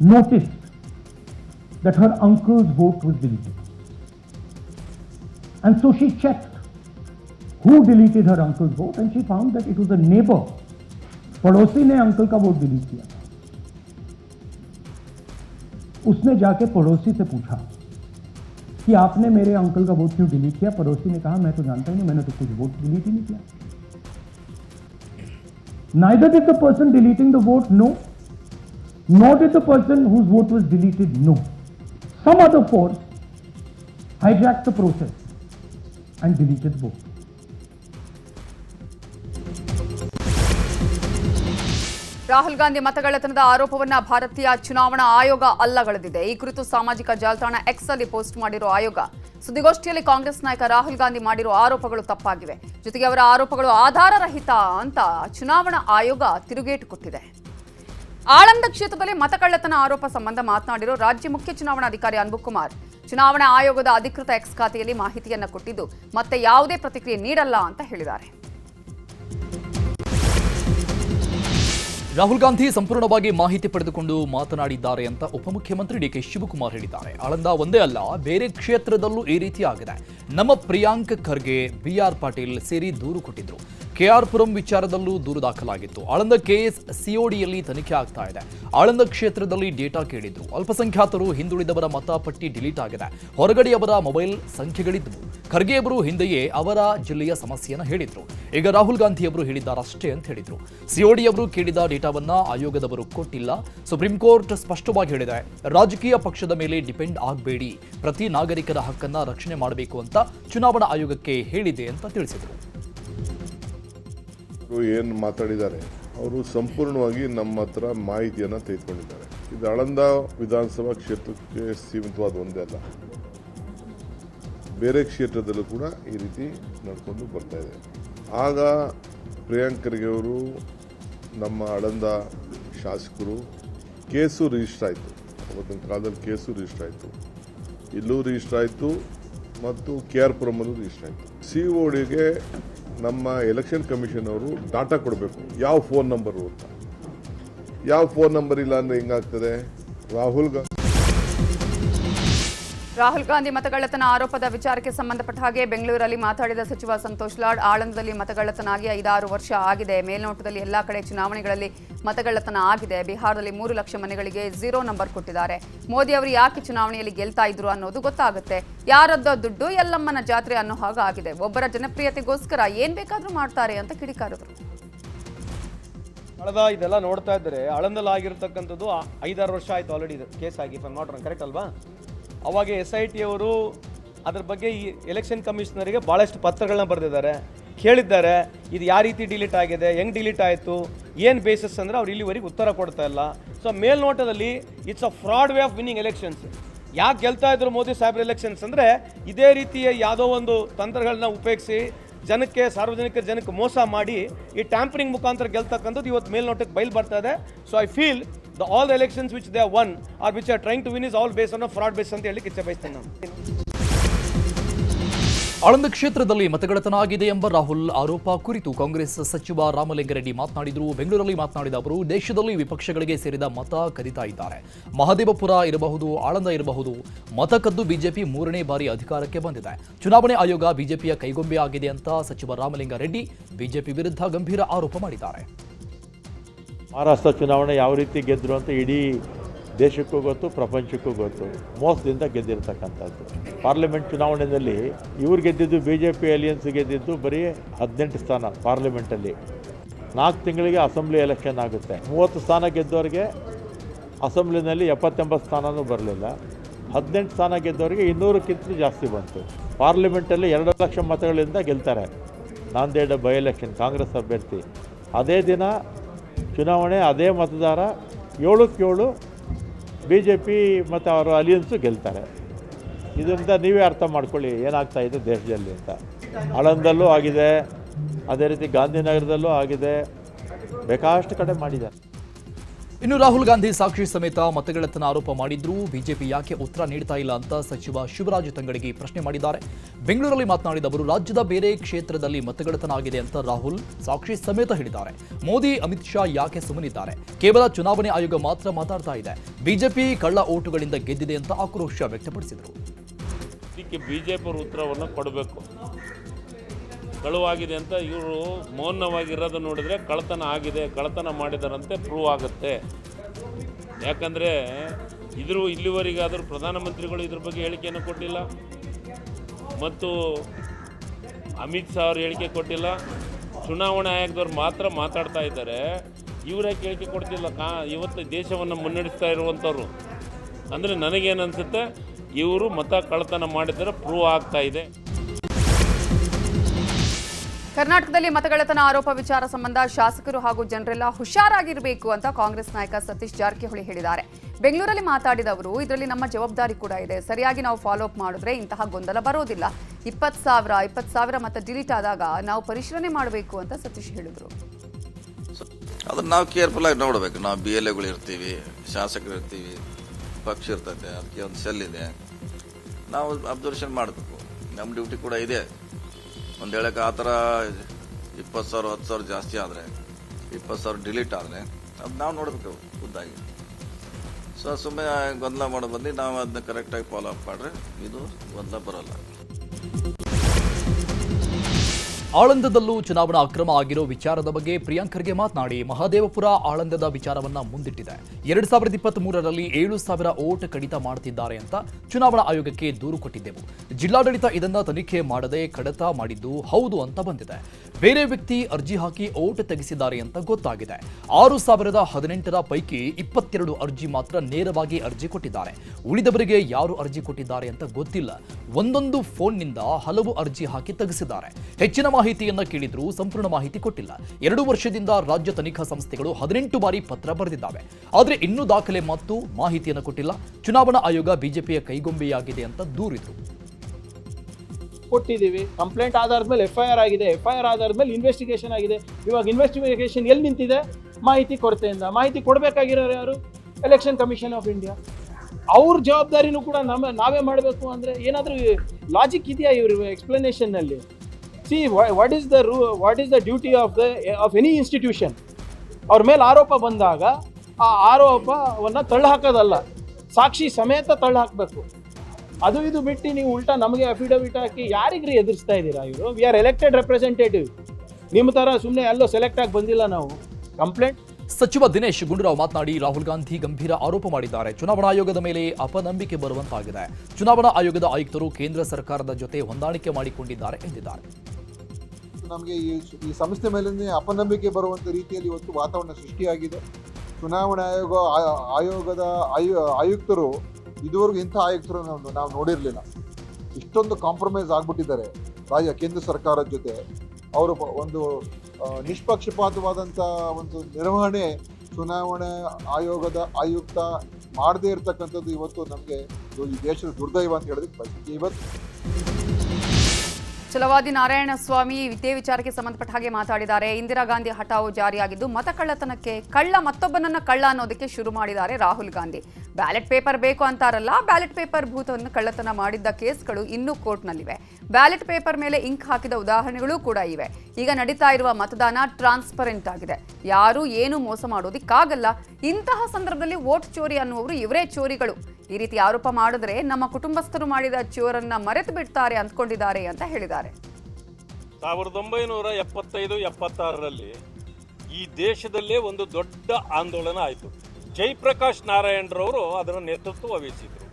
noticed that her uncle's vote was deleted. And so she checked who deleted her uncle's vote and she found that it was a neighbor. पड़ोसी ने अंकल का वोट डिलीट किया था उसने जाके पड़ोसी से पूछा कि आपने मेरे अंकल का वोट क्यों डिलीट किया? पड़ोसी ने कहा, मैं तो जानता ही नहीं, मैंने तो कुछ वोट डिलीट ही नहीं किया. Neither is the person deleting the vote no not is the person whose vote was deleted no some other force hijack the process and deleted vote Rahul Gandhi ಮತಗಳ್ಳತನದ ಆರೋಪವನ್ನ ಭಾರತೀಯ ಚುನಾವಣಾ ಆಯೋಗ ಅಲ್ಲಗಳೆದಿದೆ. ಈ ಕುರಿತು ಸಾಮಾಜಿಕ ಜಾಲತಾಣ ಎಕ್ಸ್ ಅಲ್ಲಿ ಪೋಸ್ಟ್ ಮಾಡಿರುವ ಆಯೋಗ ಸುದ್ದಿಗೋಷ್ಠಿಯಲ್ಲಿ ಕಾಂಗ್ರೆಸ್ ನಾಯಕ ರಾಹುಲ್ ಗಾಂಧಿ ಮಾಡಿರುವ ಆರೋಪಗಳು ತಪ್ಪಾಗಿವೆ. ಜೊತೆಗೆ ಅವರ ಆರೋಪಗಳು ಆಧಾರರಹಿತ ಅಂತ ಚುನಾವಣಾ ಆಯೋಗ ತಿರುಗೇಟು ಕೊಟ್ಟಿದೆ. ಆಳಂದ ಕ್ಷೇತ್ರದಲ್ಲಿ ಮತಕಳ್ಳತನ ಆರೋಪ ಸಂಬಂಧ ಮಾತನಾಡಿರೋ ರಾಜ್ಯ ಮುಖ್ಯ ಚುನಾವಣಾಧಿಕಾರಿ ಅನ್ಬು ಕುಮಾರ್, ಚುನಾವಣಾ ಆಯೋಗದ ಅಧಿಕೃತ ಎಕ್ಸ್ ಖಾತೆಯಲ್ಲಿ ಮಾಹಿತಿಯನ್ನು ಕೊಟ್ಟಿದ್ದು ಮತ್ತೆ ಯಾವುದೇ ಪ್ರತಿಕ್ರಿಯೆ ನೀಡಲ್ಲ ಅಂತ ಹೇಳಿದ್ದಾರೆ. ರಾಹುಲ್ ಗಾಂಧಿ ಸಂಪೂರ್ಣವಾಗಿ ಮಾಹಿತಿ ಪಡೆದುಕೊಂಡು ಮಾತನಾಡಿದ್ದಾರೆ ಅಂತ ಉಪಮುಖ್ಯಮಂತ್ರಿ ಡಿ ಕೆ ಶಿವಕುಮಾರ್ ಹೇಳಿದ್ದಾರೆ. ಆಳಂದ ಒಂದೇ ಅಲ್ಲ, ಬೇರೆ ಕ್ಷೇತ್ರದಲ್ಲೂ ಈ ರೀತಿ ಆಗಿದೆ. ನಮ್ಮ ಪ್ರಿಯಾಂಕ್ ಖರ್ಗೆ, ಬಿ ಆರ್ ಪಾಟೀಲ್ ಸೇರಿ ದೂರು ಕೊಟ್ಟಿದ್ರು. ಕೆಆರ್ ಪುರಂ ವಿಚಾರದಲ್ಲೂ ದೂರು ದಾಖಲಾಗಿತ್ತು. ಆಳಂದ ಕೇಸ್ ಸಿಒಡಿಯಲ್ಲಿ ತನಿಖೆ ಆಗ್ತಾ ಇದೆ. ಆಳಂದ ಕ್ಷೇತ್ರದಲ್ಲಿ ಡೇಟಾ ಕೇಳಿದ್ರು. ಅಲ್ಪಸಂಖ್ಯಾತರು ಹಿಂದುಳಿದವರ ಮತ ಪಟ್ಟಿ ಡಿಲೀಟ್ ಆಗಿದೆ. ಹೊರಗಡೆಯವರ ಮೊಬೈಲ್ ಸಂಖ್ಯೆಗಳಿದ್ವು ಖರ್ಗೆಯವರು ಹಿಂದೆಯೇ ಅವರ ಜಿಲ್ಲೆಯ ಸಮಸ್ಯೆಯನ್ನು ಹೇಳಿದ್ರು. ಈಗ ರಾಹುಲ್ ಗಾಂಧಿ ಅವರು ಹೇಳಿದ್ದಾರಷ್ಟೇ ಅಂತ ಹೇಳಿದ್ರು. ಸಿಒಡಿ ಅವರು ಕೇಳಿದ ಡೇಟಾವನ್ನ ಆಯೋಗದವರು ಕೊಟ್ಟಿಲ್ಲ. ಸುಪ್ರೀಂ ಕೋರ್ಟ್ ಸ್ಪಷ್ಟವಾಗಿ ಹೇಳಿದೆ, ರಾಜಕೀಯ ಪಕ್ಷದ ಮೇಲೆ ಡಿಪೆಂಡ್ ಆಗಬೇಡಿ. ಪ್ರತಿ ನಾಗರಿಕರ ಹಕ್ಕನ್ನ ರಕ್ಷಣೆ ಮಾಡಬೇಕು ಅಂತ ಚುನಾವಣಾ ಆಯೋಗಕ್ಕೆ ಹೇಳಿದೆ ಅಂತ ತಿಳಿಸಿದರು. ಅವರು ಏನು ಮಾತಾಡಿದ್ದಾರೆ, ಅವರು ಸಂಪೂರ್ಣವಾಗಿ ನಮ್ಮ ಹತ್ರ ಮಾಹಿತಿಯನ್ನು ತೆಗೆದುಕೊಂಡಿದ್ದಾರೆ. ಇದು ಆಳಂದ ವಿಧಾನಸಭಾ ಕ್ಷೇತ್ರಕ್ಕೆ ಸೀಮಿತವಾದ ಒಂದೇ ಅಲ್ಲ. ಬೇರೆ ಕ್ಷೇತ್ರದಲ್ಲೂ ಕೂಡ ಈ ರೀತಿ ನಡ್ಕೊಂಡು ಬರ್ತಾ ಇದೆ. ಆಗ ಪ್ರಿಯಾಂಕ್ ಖರ್ಗೆ ಅವರು ನಮ್ಮ ಆಳಂದ ಶಾಸಕರು ಕೇಸು ರಿಜಿಸ್ಟರ್ ಆಯಿತು. ಅವತ್ತಿನ ಕಾಲದಲ್ಲಿ ಕೇಸು ರಿಜಿಸ್ಟರ್ ಆಯಿತು. ಇಲ್ಲೂ ರಿಜಿಸ್ಟರ್ ಆಯಿತು ಮತ್ತು ಕೆ ಆರ್ ಪುರಮಲ್ಲೂ ರಿಜಿಸ್ಟರ್ ಆಯಿತು. ಸಿ ಡಿಗೆ ನಮ್ಮ ಎಲೆಕ್ಷನ್ ಕಮಿಷನ್ ಅವರು ಡಾಟಾ ಕೊಡಬೇಕು. ಯಾವ ಫೋನ್ ನಂಬರು ಅಂತ. ಯಾವ ಫೋನ್ ನಂಬರ್ ಇಲ್ಲ ಅಂದರೆ ಹೆಂಗಾಗ್ತದೆ? ರಾಹುಲ್ ಗಾಂಧಿ ರಾಹುಲ್ ಗಾಂಧಿ ಮತಗಳ್ಳತನ ಆರೋಪದ ವಿಚಾರಕ್ಕೆ ಸಂಬಂಧಪಟ್ಟ ಹಾಗೆ ಬೆಂಗಳೂರಲ್ಲಿ ಮಾತಾಡಿದ ಸಚಿವ ಸಂತೋಷ್ ಲಾಡ್ ಆಳಂದದಲ್ಲಿ ಮತಗಳ್ಳತನ ಆಗಿ ಐದಾರು ವರ್ಷ ಆಗಿದೆ. ಮೇಲ್ನೋಟದಲ್ಲಿ ಎಲ್ಲಾ ಕಡೆ ಚುನಾವಣೆಗಳಲ್ಲಿ ಮತಗಳ್ಳತನ ಆಗಿದೆ. ಬಿಹಾರದಲ್ಲಿ ಮೂರು ಲಕ್ಷ ಮನೆಗಳಿಗೆ ಝೀರೋ ನಂಬರ್ ಕೊಟ್ಟಿದ್ದಾರೆ. ಮೋದಿ ಅವರು ಯಾಕೆ ಚುನಾವಣೆಯಲ್ಲಿ ಗೆಲ್ತಾ ಇದ್ರು ಅನ್ನೋದು ಗೊತ್ತಾಗುತ್ತೆ. ಯಾರದ್ದೋ ದುಡ್ಡು ಎಲ್ಲಮ್ಮನ ಜಾತ್ರೆ ಅನ್ನೋ ಹಾಗೆ ಆಗಿದೆ ಒಬ್ಬರ ಜನಪ್ರಿಯತೆಗೋಸ್ಕರ ಏನ್ ಬೇಕಾದ್ರೂ ಮಾಡ್ತಾರೆ ಅಂತ ಕಿಡಿಕಾರಿದ್ರು. ಕಳೆದ ಇದೆಲ್ಲ ನೋಡ್ತಾ ಇದ್ರೆ ಆಳಂದಲ್ಲಿ ಆಗಿರ್ತಕ್ಕಂಥದ್ದು ಐದಾರು ವರ್ಷ ಆಯ್ತು ಆಲ್ರೆಡಿ ಕೇಸ್ ಆಗಿ ಮಾಡ್ರನ್ ಕರೆಕ್ಟ್ ಅಲ್ವಾ? ಅವಾಗ ಎಸ್ ಐ ಟಿ ಅವರು ಅದ್ರ ಬಗ್ಗೆ ಈ ಎಲೆಕ್ಷನ್ ಕಮಿಷನರಿಗೆ ಭಾಳಷ್ಟು ಪತ್ರಗಳನ್ನ ಬರೆದಿದ್ದಾರೆ. ಕೇಳಿದ್ದಾರೆ, ಇದು ಯಾವ ರೀತಿ ಡಿಲೀಟ್ ಆಗಿದೆ, ಹೆಂಗೆ ಡಿಲೀಟ್ ಆಯಿತು, ಏನು ಬೇಸಿಸ್ ಅಂದರೆ ಅವ್ರು ಇಲ್ಲಿವರೆಗೆ ಉತ್ತರ ಕೊಡ್ತಾ ಇಲ್ಲ. So ಮೇಲ್ನೋಟದಲ್ಲಿ it's a fraud way of winning elections ಯಾಕೆ ಗೆಲ್ತಾ ಇದ್ರು ಮೋದಿ ಸಾಹೇಬ್ರ ಎಲೆಕ್ಷನ್ಸ್ ಅಂದರೆ ಇದೇ ರೀತಿಯ ಯಾವುದೋ ಒಂದು ತಂತ್ರಗಳನ್ನ ಉಪಯೋಗಿಸಿ ಜನಕ್ಕೆ ಸಾರ್ವಜನಿಕರ ಜನಕ್ಕೆ ಮೋಸ ಮಾಡಿ ಈ ಟ್ಯಾಂಪರಿಂಗ್ ಮುಖಾಂತರ ಗೆಲ್ತಕ್ಕಂಥದ್ದು ಇವತ್ತು ಮೇಲ್ನೋಟಕ್ಕೆ ಬಯಲು ಬರ್ತಾ ಇದೆ. So I feel the all elections which they won are which are trying to win is all base on fraud base ಅಂತ ಹೇಳಿ ಇಚ್ಛೆ ಬಯಸ್ತೇನೆ ನಾನು. ಆಳಂದ ಕ್ಷೇತ್ರದಲ್ಲಿ ಮತಗಳ್ಳತನ ಆಗಿದೆ ಎಂಬ ರಾಹುಲ್ ಆರೋಪ ಕುರಿತು ಕಾಂಗ್ರೆಸ್ ಸಚಿವ ರಾಮಲಿಂಗಾರೆಡ್ಡಿ ಮಾತನಾಡಿದರು. ಬೆಂಗಳೂರಲ್ಲಿ ಮಾತನಾಡಿದ ಅವರು, ದೇಶದಲ್ಲಿ ವಿಪಕ್ಷಗಳಿಗೆ ಸೇರಿದ ಮತ ಕದಿತಾ ಇದ್ದಾರೆ. ಮಹದೇವಪುರ ಇರಬಹುದು, ಆಳಂದ ಇರಬಹುದು. ಮತ ಕದ್ದು ಬಿಜೆಪಿ ಮೂರನೇ ಬಾರಿ ಅಧಿಕಾರಕ್ಕೆ ಬಂದಿದೆ. ಚುನಾವಣೆ ಆಯೋಗ ಬಿಜೆಪಿಯ ಕೈಗೊಂಬೆ ಆಗಿದೆ ಅಂತ ಸಚಿವ ರಾಮಲಿಂಗಾರೆಡ್ಡಿ ಬಿಜೆಪಿ ವಿರುದ್ಧ ಗಂಭೀರ ಆರೋಪ ಮಾಡಿದ್ದಾರೆ. ಮಹಾರಾಷ್ಟ್ರ ಚುನಾವಣೆ ಯಾವ ರೀತಿ ಗೆದ್ದರು ಅಂತ ಇಡೀ ದೇಶಕ್ಕೂ ಗೊತ್ತು, ಪ್ರಪಂಚಕ್ಕೂ ಗೊತ್ತು. ಮೋಸದಿಂದ ಗೆದ್ದಿರ್ತಕ್ಕಂಥದ್ದು. ಪಾರ್ಲಿಮೆಂಟ್ ಚುನಾವಣೆಯಲ್ಲಿ ಇವ್ರು ಗೆದ್ದಿದ್ದು ಬಿ ಜೆ ಪಿ ಅಲಿಯನ್ಸ್ ಗೆದ್ದಿದ್ದು ಬರೀ ಹದಿನೆಂಟು ಸ್ಥಾನ ಪಾರ್ಲಿಮೆಂಟಲ್ಲಿ. ನಾಲ್ಕು ತಿಂಗಳಿಗೆ ಅಸೆಂಬ್ಲಿ ಎಲೆಕ್ಷನ್ ಆಗುತ್ತೆ. ಮೂವತ್ತು ಸ್ಥಾನ ಗೆದ್ದವರಿಗೆ ಅಸೆಂಬ್ಲಿನಲ್ಲಿ ಎಪ್ಪತ್ತೆಂಬತ್ತು ಸ್ಥಾನವೂ ಬರಲಿಲ್ಲ. ಹದಿನೆಂಟು ಸ್ಥಾನ ಗೆದ್ದವರಿಗೆ ಇನ್ನೂರಕ್ಕಿಂತ ಜಾಸ್ತಿ ಬಂತು. ಪಾರ್ಲಿಮೆಂಟಲ್ಲಿ ಎರಡು ಲಕ್ಷ ಮತಗಳಿಂದ ಗೆಲ್ತಾರೆ. ನಾಂದೇಡ ಬೈ ಎಲೆಕ್ಷನ್ ಕಾಂಗ್ರೆಸ್ ಅಭ್ಯರ್ಥಿ. ಅದೇ ದಿನ ಚುನಾವಣೆ ಅದೇ ಮತದಾರ ಏಳು ಬಿ ಜೆ ಪಿ ಮತ್ತು ಅವರ ಅಲಿಯನ್ಸು ಗೆಲ್ತಾರೆ. ಇದರಿಂದ ನೀವೇ ಅರ್ಥ ಮಾಡ್ಕೊಳ್ಳಿ ಏನಾಗ್ತಾ ಇದೆ ದೇಶದಲ್ಲಿ ಅಂತ. ಆಳಂದಲ್ಲೂ ಆಗಿದೆ, ಅದೇ ರೀತಿ ಗಾಂಧಿನಗರದಲ್ಲೂ ಆಗಿದೆ ಬೇಕಾಷ್ಟು ಕಡೆ ಮಾಡಿದ್ದಾರೆ. ಇನ್ನು ರಾಹುಲ್ ಗಾಂಧಿ ಸಾಕ್ಷಿ ಸಮೇತ ಮತಗಳತ್ತನ ಆರೋಪ ಮಾಡಿದ್ರು. ಬಿಜೆಪಿ ಯಾಕೆ ಉತ್ತರ ನೀಡ್ತಾ ಇಲ್ಲ ಅಂತ ಸಚಿವ ಶಿವರಾಜ್ ತಂಗಡಗಿ ಪ್ರಶ್ನೆ ಮಾಡಿದ್ದಾರೆ. ಬೆಂಗಳೂರಲ್ಲಿ ಮಾತನಾಡಿದ ಅವರು, ರಾಜ್ಯದ ಬೇರೆ ಕ್ಷೇತ್ರದಲ್ಲಿ ಮತಗಳತನ ಆಗಿದೆ ಅಂತ ರಾಹುಲ್ ಸಾಕ್ಷಿ ಸಮೇತ ಹೇಳಿದ್ದಾರೆ. ಮೋದಿ, ಅಮಿತ್ ಶಾ ಯಾಕೆ ಸುಮ್ಮನಿದ್ದಾರೆ? ಕೇವಲ ಚುನಾವಣೆ ಆಯೋಗ ಮಾತ್ರ ಮಾತಾಡ್ತಾ ಇದೆ. ಬಿಜೆಪಿ ಕಳ್ಳ ಓಟುಗಳಿಂದ ಗೆದ್ದಿದೆ ಅಂತ ಆಕ್ರೋಶ ವ್ಯಕ್ತಪಡಿಸಿದರು. ಬಿಜೆಪಿ ಉತ್ತರವನ್ನು ಕೊಡಬೇಕು. ಕಳುವಾಗಿದೆ ಅಂತ ಇವರು ಮೌನವಾಗಿರೋದು ನೋಡಿದರೆ ಕಳ್ಳತನ ಆಗಿದೆ, ಕಳ್ಳತನ ಮಾಡಿದಾರಂತೆ ಪ್ರೂವ್ ಆಗುತ್ತೆ. ಯಾಕಂದರೆ ಇದ್ರ ಇಲ್ಲಿವರೆಗಾದರೂ ಪ್ರಧಾನಮಂತ್ರಿಗಳು ಇದ್ರ ಬಗ್ಗೆ ಹೇಳಿಕೆಯನ್ನು ಕೊಟ್ಟಿಲ್ಲ. ಮತ್ತು ಅಮಿತ್ ಶಾ ಅವರು ಹೇಳಿಕೆ ಕೊಟ್ಟಿಲ್ಲ. ಚುನಾವಣಾ ಆಯೋಗದವ್ರು ಮಾತ್ರ ಮಾತಾಡ್ತಾ ಇದ್ದಾರೆ. ಇವರೇ ಹೇಳಿಕೆ ಕೊಡ್ತಿಲ್ಲ. ಕಾ, ಇವತ್ತು ದೇಶವನ್ನು ಮುನ್ನಡೆಸ್ತಾ ಇರುವಂಥವ್ರು. ಅಂದರೆ ನನಗೇನು ಅನಿಸುತ್ತೆ? ಇವರು ಮತ ಕಳ್ಳತನ ಮಾಡಿದರೆ ಪ್ರೂವ್ ಆಗ್ತಾ ಇದೆ. ಕರ್ನಾಟಕದಲ್ಲಿ ಮತಗಳತನ ಆರೋಪ ವಿಚಾರ ಸಂಬಂಧ ಶಾಸಕರು ಹಾಗೂ ಜನರೆಲ್ಲ ಹುಷಾರಾಗಿರಬೇಕು ಅಂತ ಕಾಂಗ್ರೆಸ್ ನಾಯಕ ಸತೀಶ್ ಜಾರಕಿಹೊಳಿ ಹೇಳಿದ್ದಾರೆ. ಬೆಂಗಳೂರಲ್ಲಿ ಮಾತಾಡಿದ ಅವರು, ಇದರಲ್ಲಿ ನಮ್ಮ ಜವಾಬ್ದಾರಿ ಕೂಡ ಇದೆ. ಸರಿಯಾಗಿ ನಾವು ಫಾಲೋ ಅಪ್ ಮಾಡಿದ್ರೆ ಇಂತಹ ಗೊಂದಲ ಬರೋದಿಲ್ಲ. ಇಪ್ಪತ್ತು ಸಾವಿರ ಇಪ್ಪತ್ತು ಸಾವಿರ ಮತ ಡಿಲೀಟ್ ಆದಾಗ ನಾವು ಪರಿಶೀಲನೆ ಮಾಡಬೇಕು ಅಂತ ಸತೀಶ್ ಹೇಳಿದರು. ಅದನ್ನ ನಾವು ಕೇರ್ಫುಲ್ ಆಗಿ ನೋಡಬೇಕು. ನಾವು ಬಿ ಎಲ್ ಎಗಳು ಇರ್ತೀವಿ, ಶಾಸಕರು ಇರ್ತೀವಿ, ಪಕ್ಷ ಇರ್ತದೆ ಅದಕ್ಕೆ ಒಂದು ಸೆಲ್ ಇದೆ. ನಾವು ಅಬ್ಸರ್ವೇಷನ್ ಮಾಡಬೇಕು. ನಮ್ಮ ಡ್ಯೂಟಿ ಕೂಡ ಇದೆ. ಒಂದು ಹೇಳಕ್ಕೆ ಆ ಥರ ಇಪ್ಪತ್ತು ಸಾವಿರ, ಹತ್ತು ಸಾವಿರ ಜಾಸ್ತಿ ಆದರೆ, ಇಪ್ಪತ್ತು ಸಾವಿರ ಡಿಲೀಟ್ ಆದರೆ, ಅದು ನಾವು ನೋಡಬೇಕು ಖುದ್ದಾಗಿ ಸೊ ಸುಮ್ಮನೆ ಗೊಂದಲ ಮಾಡೋ ಬಂದು ನಾವು ಅದನ್ನ ಕರೆಕ್ಟಾಗಿ ಫಾಲೋ ಅಪ್ ಮಾಡ್ರೆ, ಇದು ಗೊಂದಲ ಬರೋಲ್ಲ. ಆಳಂದದಲ್ಲೂ ಚುನಾವಣಾ ಅಕ್ರಮ ಆಗಿರೋ ವಿಚಾರದ ಬಗ್ಗೆ ಪ್ರಿಯಾಂಕರ್ಗೆ ಮಾತನಾಡಿ ಮಹಾದೇವಪುರ ಆಳಂದದ ವಿಚಾರವನ್ನ ಮುಂದಿಟ್ಟಿದೆ. ಎರಡ್ ಸಾವಿರದ ಇಪ್ಪತ್ತ್ ಮೂರರಲ್ಲಿ ಏಳು ಸಾವಿರ ಓಟ್ ಕಡಿತ ಮಾಡುತ್ತಿದ್ದಾರೆ ಅಂತ ಚುನಾವಣಾ ಆಯೋಗಕ್ಕೆ ದೂರು ಕೊಟ್ಟಿದ್ದೆವು. ಜಿಲ್ಲಾಡಳಿತ ಇದನ್ನ ತನಿಖೆ ಮಾಡದೆ ಕಡತ ಮಾಡಿದ್ದು ಹೌದು ಅಂತ ಬಂದಿದೆ. ಬೇರೆ ವ್ಯಕ್ತಿ ಅರ್ಜಿ ಹಾಕಿ ಓಟ್ ತೆಗೆಸಿದ್ದಾರೆ ಅಂತ ಗೊತ್ತಾಗಿದೆ. ಆರು ಸಾವಿರದ ಹದಿನೆಂಟರ ಪೈಕಿ ಇಪ್ಪತ್ತೆರಡು ಅರ್ಜಿ ಮಾತ್ರ ನೇರವಾಗಿ ಅರ್ಜಿ ಕೊಟ್ಟಿದ್ದಾರೆ. ಉಳಿದವರಿಗೆ ಯಾರು ಅರ್ಜಿ ಕೊಟ್ಟಿದ್ದಾರೆ ಅಂತ ಗೊತ್ತಿಲ್ಲ. ಒಂದೊಂದು ಫೋನ್ನಿಂದ ಹಲವು ಅರ್ಜಿ ಹಾಕಿ ತೆಗೆಸಿದ್ದಾರೆ. ಹೆಚ್ಚಿನ ಮಾಹಿತಿಯನ್ನ ಕೇಳಿದ್ರು ಸಂಪೂರ್ಣ ಮಾಹಿತಿ ಕೊಟ್ಟಿಲ್ಲ. ಎರಡು ವರ್ಷದಿಂದ ರಾಜ್ಯ ತನಿಖಾ ಸಂಸ್ಥೆಗಳು ಹದಿನೆಂಟು ಬಾರಿ ಪತ್ರ ಬರೆದಿದ್ದಾವೆ. ಆದರೆ ಇನ್ನೂ ದಾಖಲೆ ಮತ್ತು ಮಾಹಿತಿಯನ್ನು ಕೊಟ್ಟಿಲ್ಲ. ಚುನಾವಣಾ ಆಯೋಗ ಬಿಜೆಪಿಯ ಕೈಗೊಂಬೆಯಾಗಿದೆ ಅಂತ ದೂರಿದ್ರು. ಕೊಟ್ಟಿದ್ದೀವಿ. ಕಂಪ್ಲೇಂಟ್ ಆಧಾರದ ಮೇಲೆ ಎಫ್ ಐ ಆರ್ ಆಗಿದೆ. ಎಫ್ ಐ ಆರ್ ಆಧಾರದ ಮೇಲೆ ಇನ್ವೆಸ್ಟಿಗೇಷನ್ ಆಗಿದೆ. ಇವಾಗ ಇನ್ವೆಸ್ಟಿಗೇಷನ್ ಎಲ್ಲಿ ನಿಂತಿದೆ? ಮಾಹಿತಿ ಕೊರತೆಯಿಂದ. ಮಾಹಿತಿ ಕೊಡಬೇಕಾಗಿರೋರು ಯಾರು? ಎಲೆಕ್ಷನ್ ಕಮಿಷನ್ ಆಫ್ ಇಂಡಿಯಾ ಅವ್ರ ಜವಾಬ್ದಾರಿನೂ ಕೂಡ ನಮ್ಮ ನಾವೇ ಮಾಡಬೇಕು ಅಂದರೆ ಏನಾದರೂ ಲಾಜಿಕ್ ಇದೆಯಾ ಇವರು ಎಕ್ಸ್ಪ್ಲನೇಷನ್ನಲ್ಲಿ see what is the rule what is the duty of the of any institution ಅವ್ರ ಮೇಲೆ ಆರೋಪ ಬಂದಾಗ ಆ ಆರೋಪವನ್ನು ತಳ್ಳಿ ಹಾಕೋದಲ್ಲ ಸಾಕ್ಷಿ ಸಮೇತ ತಳ್ಳಿ ಹಾಕಬೇಕು ಅದು ಇದು ಬಿಟ್ಟು ನೀವು ಉಲ್ಟಾ ನಮಗೆ ಅಫಿಡವಿಟ್ ಹಾಕಿ ಯಾರಿಗ್ರಿ ಎದುರಿಸ್ತಾ ಇದ್ದೀರಾ ಇವರು? ವಿ ಆರ್ ಎಲೆಕ್ಟೆಡ್ ರೆಪ್ರೆಸೆಂಟೇಟಿವ್ ನಿಮ್ಮ ಥರ ಸುಮ್ಮನೆ ಎಲ್ಲೋ ಸೆಲೆಕ್ಟ್ ಆಗಿ ಬಂದಿಲ್ಲ ನಾವು. ಕಂಪ್ಲೇಂಟ್ ಸಚಿವ ದಿನೇಶ್ ಗುಂಡೂರಾವ್ ಮಾತನಾಡಿ ರಾಹುಲ್ ಗಾಂಧಿ ಗಂಭೀರ ಆರೋಪ ಮಾಡಿದ್ದಾರೆ. ಚುನಾವಣಾ ಆಯೋಗದ ಮೇಲೆ ಅಪನಂಬಿಕೆ ಬರುವಂತಾಗಿದೆ. ಚುನಾವಣಾ ಆಯೋಗದ ಆಯುಕ್ತರು ಕೇಂದ್ರ ಸರ್ಕಾರದ ಜೊತೆ ಹೊಂದಾಣಿಕೆ ಮಾಡಿಕೊಂಡಿದ್ದಾರೆ ಎಂದಿದ್ದಾರೆ. ನಮಗೆ ಈ ಈ ಸಂಸ್ಥೆ ಮೇಲಿನ ಅಪನಂಬಿಕೆ ಬರುವಂಥ ರೀತಿಯಲ್ಲಿ ಇವತ್ತು ವಾತಾವರಣ ಸೃಷ್ಟಿಯಾಗಿದೆ. ಚುನಾವಣಾ ಆಯೋಗ ಆಯೋಗದ ಆಯು ಆಯುಕ್ತರು, ಇದುವರೆಗೂ ಇಂಥ ಆಯುಕ್ತರು ನಾವು ನಾವು ನೋಡಿರಲಿಲ್ಲ. ಇಷ್ಟೊಂದು ಕಾಂಪ್ರಮೈಸ್ ಆಗಿಬಿಟ್ಟಿದ್ದಾರೆ ರಾಜ್ಯ, ಕೇಂದ್ರ ಸರ್ಕಾರದ ಜೊತೆ. ಅವರು ಒಂದು ನಿಷ್ಪಕ್ಷಪಾತವಾದಂಥ ಒಂದು ನಿರ್ವಹಣೆ ಚುನಾವಣಾ ಆಯೋಗದ ಆಯುಕ್ತ ಮಾಡದೇ ಇರತಕ್ಕಂಥದ್ದು ಇವತ್ತು ನಮಗೆ ಈ ದೇಶದ ದುರ್ದೈವ ಅಂತ ಹೇಳೋದಕ್ಕೆ ಇವತ್ತು ಛಲವಾದಿ ನಾರಾಯಣ ಸ್ವಾಮಿ ಇದೇ ವಿಚಾರಕ್ಕೆ ಸಂಬಂಧಪಟ್ಟ ಹಾಗೆ ಮಾತಾಡಿದ್ದಾರೆ. ಇಂದಿರಾ ಗಾಂಧಿ ಹಠಾವು ಜಾರಿಯಾಗಿದ್ದು, ಮತ ಕಳ್ಳತನಕ್ಕೆ ಕಳ್ಳ ಮತ್ತೊಬ್ಬನನ್ನ ಕಳ್ಳ ಅನ್ನೋದಕ್ಕೆ ಶುರು ಮಾಡಿದ್ದಾರೆ ರಾಹುಲ್ ಗಾಂಧಿ. ಬ್ಯಾಲೆಟ್ ಪೇಪರ್ ಬೇಕು ಅಂತಾರಲ್ಲ, ಬ್ಯಾಲೆಟ್ ಪೇಪರ್ ಭೂತವನ್ನು ಕಳ್ಳತನ ಮಾಡಿದ್ದ ಕೇಸ್ಗಳು ಇನ್ನೂ ಕೋರ್ಟ್ನಲ್ಲಿವೆ. ಬ್ಯಾಲೆಟ್ ಪೇಪರ್ ಮೇಲೆ ಇಂಕ್ ಹಾಕಿದ ಉದಾಹರಣೆಗಳು ಕೂಡ ಇವೆ. ಈಗ ನಡೀತಾ ಇರುವ ಮತದಾನ ಟ್ರಾನ್ಸ್ಪರೆಂಟ್ ಆಗಿದೆ. ಯಾರು ಏನು ಮೋಸ ಮಾಡೋದಿಕ್ಕಾಗಲ್ಲ. ಇಂತಹ ಸಂದರ್ಭದಲ್ಲಿ ವೋಟ್ ಚೋರಿ ಅನ್ನುವರು ಇವರೇ ಚೋರಿಗಳು. ಈ ರೀತಿ ಆರೋಪ ಮಾಡಿದ್ರೆ ನಮ್ಮ ಕುಟುಂಬಸ್ಥರು ಮಾಡಿದ ಚೋರನ್ನ ಮರೆತು ಬಿಡ್ತಾರೆ ಅಂದ್ಕೊಂಡಿದ್ದಾರೆ ಅಂತ ಹೇಳಿದ್ದಾರೆ. ಸಾವಿರದ ಒಂಬೈನೂರ ಎಪ್ಪತ್ತೈದು, ಎಪ್ಪತ್ತಾರರಲ್ಲಿ ಈ ದೇಶದಲ್ಲೇ ಒಂದು ದೊಡ್ಡ ಆಂದೋಲನ ಆಯಿತು. ಜಯಪ್ರಕಾಶ್ ನಾರಾಯಣರವರು ಅದರ ನೇತೃತ್ವ ವಹಿಸಿದರು.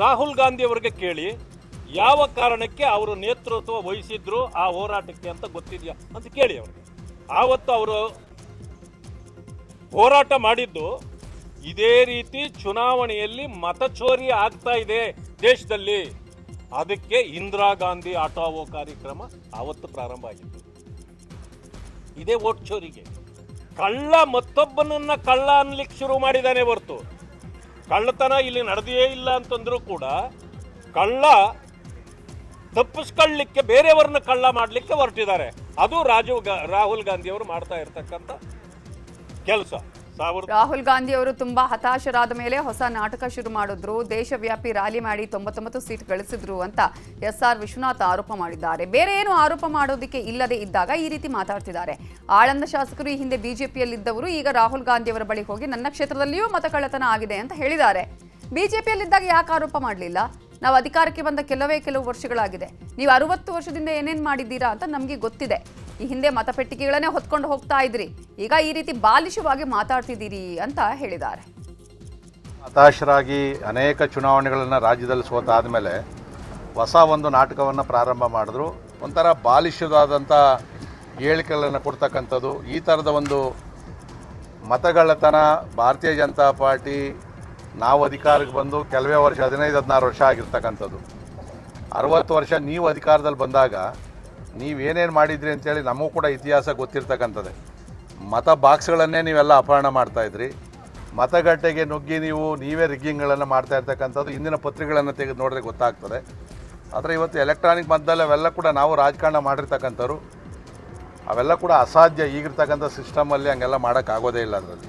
ರಾಹುಲ್ ಗಾಂಧಿ ಅವರಿಗೆ ಕೇಳಿ, ಯಾವ ಕಾರಣಕ್ಕೆ ಅವರು ನೇತೃತ್ವ ವಹಿಸಿದ್ರು ಆ ಹೋರಾಟಕ್ಕೆ ಅಂತ ಗೊತ್ತಿದೆಯಾ ಅಂತ ಕೇಳಿ ಅವರಿಗೆ. ಆವತ್ತು ಅವರು ಹೋರಾಟ ಮಾಡಿದ್ದು, ಇದೇ ರೀತಿ ಚುನಾವಣೆಯಲ್ಲಿ ಮತಚೋರಿ ಆಗ್ತಾ ಇದೆ ದೇಶದಲ್ಲಿ. ಅದಕ್ಕೆ ಇಂದಿರಾ ಗಾಂಧಿ ಆಟೋವೋ ಕಾರ್ಯಕ್ರಮ ಆವತ್ತು ಪ್ರಾರಂಭ ಆಗಿತ್ತು. ಇದೇ ಓಟ್ ಚೋರಿಗೆ. ಕಳ್ಳ ಮತ್ತೊಬ್ಬನನ್ನ ಕಳ್ಳ ಅನ್ಲಿಕ್ಕೆ ಶುರು ಮಾಡಿದಾನೆ ಹೊರತು. ಕಳ್ಳತನ ಇಲ್ಲಿ ನಡೆದೇ ಇಲ್ಲ ಅಂತಂದ್ರೂ ಕೂಡ ಕಳ್ಳ ತಪ್ಪಿಸ್ಕೊಳ್ಳಿಕ್ಕೆ ಬೇರೆಯವ್ರನ್ನ ಕಳ್ಳ ಮಾಡಲಿಕ್ಕೆ ಹೊರಟಿದ್ದಾರೆ. ಅದು ರಾಜೀವ್ ಗಾ, ರಾಹುಲ್ ಗಾಂಧಿ ಅವರು ಮಾಡ್ತಾ ಇರ್ತಕ್ಕಂಥ ಕೆಲಸ. ರಾಹುಲ್ ಗಾಂಧಿ ಅವರು ತುಂಬಾ ಹತಾಶರಾದ ಮೇಲೆ ಹೊಸ ನಾಟಕ ಶುರು ಮಾಡಿದ್ರು. ದೇಶವ್ಯಾಪಿ ರ್ಯಾಲಿ ಮಾಡಿ ತೊಂಬತ್ತೊಂಬತ್ತು ಸೀಟ್ ಗಳಿಸಿದ್ರು ಅಂತ ಎಸ್ ಆರ್ ವಿಶ್ವನಾಥ್ ಆರೋಪ ಮಾಡಿದ್ದಾರೆ. ಬೇರೆ ಏನು ಆರೋಪ ಮಾಡೋದಕ್ಕೆ ಇಲ್ಲದೆ ಇದ್ದಾಗ ಈ ರೀತಿ ಮಾತಾಡ್ತಿದ್ದಾರೆ. ಆಳಂದ ಶಾಸಕರು ಈ ಹಿಂದೆ ಬಿಜೆಪಿಯಲ್ಲಿದ್ದವರು. ಈಗ ರಾಹುಲ್ ಗಾಂಧಿ ಅವರ ಬಳಿ ಹೋಗಿ ನನ್ನ ಕ್ಷೇತ್ರದಲ್ಲಿಯೂ ಮತಕಳ್ಳತನ ಆಗಿದೆ ಅಂತ ಹೇಳಿದ್ದಾರೆ. ಬಿಜೆಪಿಯಲ್ಲಿದ್ದಾಗ ಯಾಕೆ ಆರೋಪ ಮಾಡಲಿಲ್ಲ? ನಾವು ಅಧಿಕಾರಕ್ಕೆ ಬಂದ ಕೆಲವೇ ಕೆಲವು ವರ್ಷಗಳಾಗಿದೆ. ನೀವು ಅರವತ್ತು ವರ್ಷದಿಂದ ಏನೇನು ಮಾಡಿದ್ದೀರಾ ಅಂತ ನಮಗೆ ಗೊತ್ತಿದೆ. ಈ ಹಿಂದೆ ಮತಪೆಟ್ಟಿಗೆಗಳನ್ನೇ ಹೊತ್ಕೊಂಡು ಹೋಗ್ತಾ ಇದ್ರಿ. ಈಗ ಈ ರೀತಿ ಬಾಲಿಶವಾಗಿ ಮಾತಾಡ್ತಿದ್ದೀರಿ ಅಂತ ಹೇಳಿದ್ದಾರೆ. ಹತಾಶರಾಗಿ ಅನೇಕ ಚುನಾವಣೆಗಳನ್ನು ರಾಜ್ಯದಲ್ಲಿ ಸೋತಾದ ಮೇಲೆ ಹೊಸ ಒಂದು ನಾಟಕವನ್ನು ಪ್ರಾರಂಭ ಮಾಡಿದ್ರು. ಒಂಥರ ಬಾಲಿಶದಾದಂಥ ಹೇಳಿಕೆಗಳನ್ನು ಕೊಡ್ತಕ್ಕಂಥದ್ದು. ಈ ಥರದ ಒಂದು ಮತಗಳತನ ಭಾರತೀಯ ಜನತಾ ಪಾರ್ಟಿ ನಾವು ಅಧಿಕಾರಕ್ಕೆ ಬಂದು ಕೆಲವೇ ವರ್ಷ, ಹದಿನೈದು, ಹದಿನಾರು ವರ್ಷ ಆಗಿರ್ತಕ್ಕಂಥದ್ದು. ಅರವತ್ತು ವರ್ಷ ನೀವು ಅಧಿಕಾರದಲ್ಲಿ ಬಂದಾಗ ನೀವೇನೇನು ಮಾಡಿದ್ರಿ ಅಂತೇಳಿ ನಮಗೂ ಕೂಡ ಇತಿಹಾಸ ಗೊತ್ತಿರ್ತಕ್ಕಂಥದ್ದೇ. ಮತ ಬಾಕ್ಸ್ಗಳನ್ನೇ ನೀವೆಲ್ಲ ಅಪಹರಣ ಮಾಡ್ತಾಯಿದ್ರಿ ಮತಗಟ್ಟೆಗೆ ನುಗ್ಗಿ ನೀವು, ನೀವೇ ರಿಗ್ಗಿಂಗ್ಗಳನ್ನು ಮಾಡ್ತಾ ಇರ್ತಕ್ಕಂಥದ್ದು. ಇಂದಿನ ಪತ್ರಿಕೆಗಳನ್ನು ತೆಗೆದು ನೋಡಿದ್ರೆ ಗೊತ್ತಾಗ್ತದೆ. ಆದರೆ ಇವತ್ತು ಎಲೆಕ್ಟ್ರಾನಿಕ್ ಮತದಲ್ಲಿ ಅವೆಲ್ಲ ಕೂಡ ನಾವು ರಾಜಕಾರಣ ಮಾಡಿರ್ತಕ್ಕಂಥವ್ರು. ಅವೆಲ್ಲ ಕೂಡ ಅಸಾಧ್ಯ. ಈಗಿರ್ತಕ್ಕಂಥ ಸಿಸ್ಟಮಲ್ಲಿ ಹಂಗೆಲ್ಲ ಮಾಡೋಕ್ಕಾಗೋದೇ ಇಲ್ಲ ಅದರಲ್ಲಿ.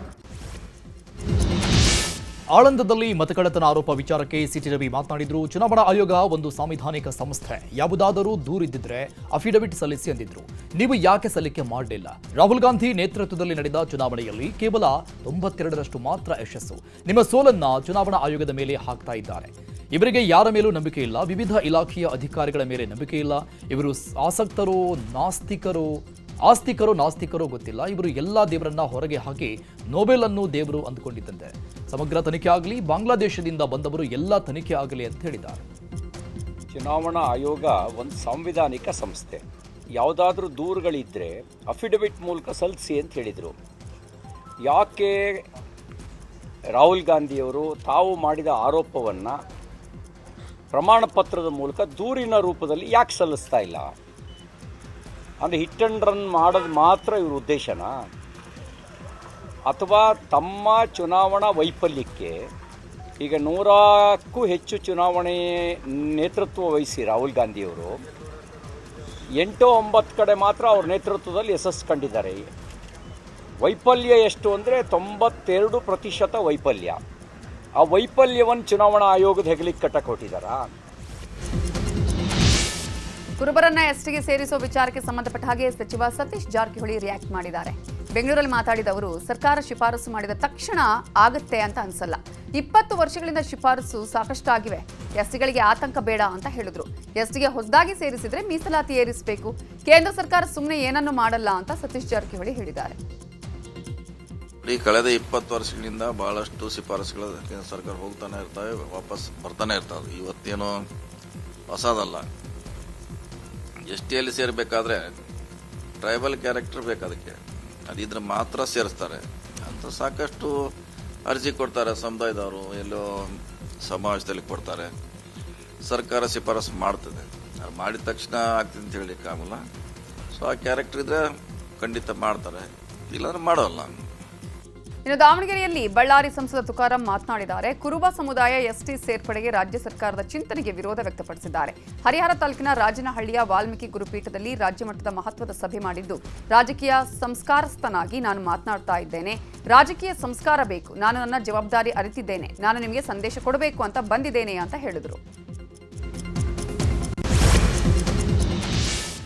ಆಳಂದದಲ್ಲಿ ಮತಕಳ್ಳತನ ಆರೋಪ ವಿಚಾರಕ್ಕೆ ಸಿಟಿ ರವಿ ಮಾತನಾಡಿದ್ರು. ಚುನಾವಣಾ ಆಯೋಗ ಒಂದು ಸಾಂವಿಧಾನಿಕ ಸಂಸ್ಥೆ. ಯಾವುದಾದರೂ ದೂರಿದ್ದಿದ್ರೆ ಅಫಿಡವಿಟ್ ಸಲ್ಲಿಸಿ ಎಂದಿದ್ರು ನೀವು ಯಾಕೆ ಸಲ್ಲಿಕೆ ಮಾಡಲಿಲ್ಲ? ರಾಹುಲ್ ಗಾಂಧಿ ನೇತೃತ್ವದಲ್ಲಿ ನಡೆದ ಚುನಾವಣೆಯಲ್ಲಿ ಕೇವಲ ತೊಂಬತ್ತೆರಡರಷ್ಟು ಮಾತ್ರ ಯಶಸ್ಸು. ನಿಮ್ಮ ಸೋಲನ್ನ ಚುನಾವಣಾ ಆಯೋಗದ ಮೇಲೆ ಹಾಕ್ತಾ ಇದ್ದಾರೆ. ಇವರಿಗೆ ಯಾರ ಮೇಲೂ ನಂಬಿಕೆ ಇಲ್ಲ. ವಿವಿಧ ಇಲಾಖೆಯ ಅಧಿಕಾರಿಗಳ ಮೇಲೆ ನಂಬಿಕೆ ಇಲ್ಲ. ಇವರು ಆಸಕ್ತರೋ, ನಾಸ್ತಿಕರೋ ಆಸ್ತಿಕರೋ, ನಾಸ್ತಿಕರು ಗೊತ್ತಿಲ್ಲ. ಇವರು ಎಲ್ಲ ದೇವರನ್ನ ಹೊರಗೆ ಹಾಕಿ ನೋಬೆಲ್ ಅನ್ನು ದೇವರು ಅಂದುಕೊಂಡಿದ್ದಂತೆ. ಸಮಗ್ರ ತನಿಖೆ ಆಗಲಿ, ಬಾಂಗ್ಲಾದೇಶದಿಂದ ಬಂದವರು ಎಲ್ಲ ತನಿಖೆ ಆಗಲಿ ಅಂತ ಹೇಳಿದ್ದಾರೆ. ಚುನಾವಣಾ ಆಯೋಗ ಒಂದು ಸಾಂವಿಧಾನಿಕ ಸಂಸ್ಥೆ. ಯಾವುದಾದ್ರೂ ದೂರುಗಳಿದ್ದರೆ ಅಫಿಡವಿಟ್ ಮೂಲಕ ಸಲ್ಲಿಸಿ ಅಂತ ಹೇಳಿದರು. ಯಾಕೆ ರಾಹುಲ್ ಗಾಂಧಿಯವರು ತಾವು ಮಾಡಿದ ಆರೋಪವನ್ನು ಪ್ರಮಾಣ ಪತ್ರದ ಮೂಲಕ ದೂರಿನ ರೂಪದಲ್ಲಿ ಯಾಕೆ ಸಲ್ಲಿಸ್ತಾ ಇಲ್ಲ? ಅಂದರೆ ಹಿಟ್ ಆ್ಯಂಡ್ ರನ್ ಮಾಡೋದು ಮಾತ್ರ ಇವ್ರ ಉದ್ದೇಶನಾ? ಅಥವಾ ತಮ್ಮ ಚುನಾವಣಾ ವೈಫಲ್ಯಕ್ಕೆ ಈಗ ನೂರಕ್ಕೂ ಹೆಚ್ಚು ಚುನಾವಣೆ ನೇತೃತ್ವ ವಹಿಸಿ ರಾಹುಲ್ ಗಾಂಧಿಯವರು ಎಂಟು ಒಂಬತ್ತು ಕಡೆ ಮಾತ್ರ ಅವ್ರ ನೇತೃತ್ವದಲ್ಲಿ ಯಶಸ್ಸು ಕಂಡಿದ್ದಾರೆ. ವೈಫಲ್ಯ ಎಷ್ಟು ಅಂದರೆ ತೊಂಬತ್ತೆರಡು ಪ್ರತಿಶತ ವೈಫಲ್ಯ. ಆ ವೈಫಲ್ಯವನ್ನು ಚುನಾವಣಾ ಆಯೋಗದ ಹೆಗಲಿಗೆ ಕಟ್ಟಕ್ಕೆ ಕೊಟ್ಟಿದ್ದಾರಾ ಕುರುಬರನ್ನ ಎಸ್ಟಿಗೆ ಸೇರಿಸುವ ವಿಚಾರಕ್ಕೆ ಸಂಬಂಧಪಟ್ಟ ಹಾಗೆ ಸಚಿವ ಸತೀಶ್ ಜಾರಕಿಹೊಳಿ ರಿಯಾಕ್ಟ್ ಮಾಡಿದ್ದಾರೆ. ಬೆಂಗಳೂರಲ್ಲಿ ಮಾತಾಡಿದ ಅವರು, ಸರ್ಕಾರ ಶಿಫಾರಸು ಮಾಡಿದ ತಕ್ಷಣ ಆಗುತ್ತೆ ಅಂತ ಅನ್ಸಲ್ಲ. ಇಪ್ಪತ್ತು ವರ್ಷಗಳಿಂದ ಶಿಫಾರಸು ಸಾಕಷ್ಟು ಆಗಿವೆ ಎಸ್ಟಿಗಳಿಗೆ ಆತಂಕ ಬೇಡ ಅಂತ ಹೇಳಿದ್ರು. ಎಸ್ಟಿಗೆ ಹೊಸದಾಗಿ ಸೇರಿಸಿದ್ರೆ ಮೀಸಲಾತಿ ಏರಿಸಬೇಕು. ಕೇಂದ್ರ ಸರ್ಕಾರ ಸುಮ್ಮನೆ ಏನನ್ನು ಮಾಡಲ್ಲ ಅಂತ ಸತೀಶ್ ಜಾರಕಿಹೊಳಿ ಹೇಳಿದ್ದಾರೆ. ಈ ಕಳೆದ ಇಪ್ಪತ್ತು ವರ್ಷಗಳಿಂದ ಬಹಳಷ್ಟು ಶಿಫಾರಸುಗಳು ಕೇಂದ್ರ ಸರ್ಕಾರ ಹೋಗ್ತಾನೆ ಇರ್ತವೆ, ವಾಪಸ್ ಬರ್ತಾನೆ ಇರ್ತಾವೆ. ಇವತ್ತೇನೋ ಹೊಸದಲ್ಲ. ಎಸ್ ಟಿಯಲ್ಲಿ ಸೇರಬೇಕಾದ್ರೆ ಟ್ರೈಬಲ್ ಕ್ಯಾರೆಕ್ಟರ್ ಬೇಕದಕ್ಕೆ ಅದಿದ್ರೆ ಮಾತ್ರ ಸೇರಿಸ್ತಾರೆ. ಅಂತ ಸಾಕಷ್ಟು ಅರ್ಜಿ ಕೊಡ್ತಾರೆ ಸಮುದಾಯದವರು, ಎಲ್ಲೋ ಸಮಾಜದಲ್ಲಿ ಕೊಡ್ತಾರೆ. ಸರ್ಕಾರ ಶಿಫಾರಸು ಮಾಡ್ತದೆ. ಅದು ಮಾಡಿದ ತಕ್ಷಣ ಆಗ್ತದೆ ಅಂತ ಹೇಳಲಿಕ್ಕೆ ಆಗಲ್ಲ. ಸೊ ಆ ಕ್ಯಾರೆಕ್ಟರ್ ಇದ್ರೆ ಖಂಡಿತ ಮಾಡ್ತಾರೆ. ಇಲ್ಲಾಂದ್ರೆ ಮಾಡೋಲ್ಲ. ಇನ್ನು ದಾವಣಗೆರೆಯಲ್ಲಿ ಬಳ್ಳಾರಿ ಸಂಸದ ತುಕಾರಾಂ ಮಾತನಾಡಿದ್ದಾರೆ. ಕುರುಬ ಸಮುದಾಯ ಎಸ್ಟಿ ಸೇರ್ಪಡೆಗೆ ರಾಜ್ಯ ಸರ್ಕಾರದ ಚಿಂತನೆಗೆ ವಿರೋಧ ವ್ಯಕ್ತಪಡಿಸಿದ್ದಾರೆ. ಹರಿಹರ ತಾಲೂಕಿನ ರಾಜನಹಳ್ಳಿಯ ವಾಲ್ಮೀಕಿ ಗುರುಪೀಠದಲ್ಲಿ ರಾಜ್ಯ ಮಟ್ಟದ ಮಹತ್ವದ ಸಭೆ ಮಾಡಿದ್ದು, ರಾಜಕೀಯ ಸಂಸ್ಕಾರಸ್ಥನಾಗಿ ನಾನು ಮಾತನಾಡ್ತಾ ಇದ್ದೇನೆ. ರಾಜಕೀಯ ಸಂಸ್ಕಾರ ಬೇಕು. ನಾನು ನನ್ನ ಜವಾಬ್ದಾರಿ ಅರಿತಿದ್ದೇನೆ. ನಾನು ನಿಮಗೆ ಸಂದೇಶ ಕೊಡಬೇಕು ಅಂತ ಬಂದಿದ್ದೇನೆ ಅಂತ ಹೇಳಿದರು.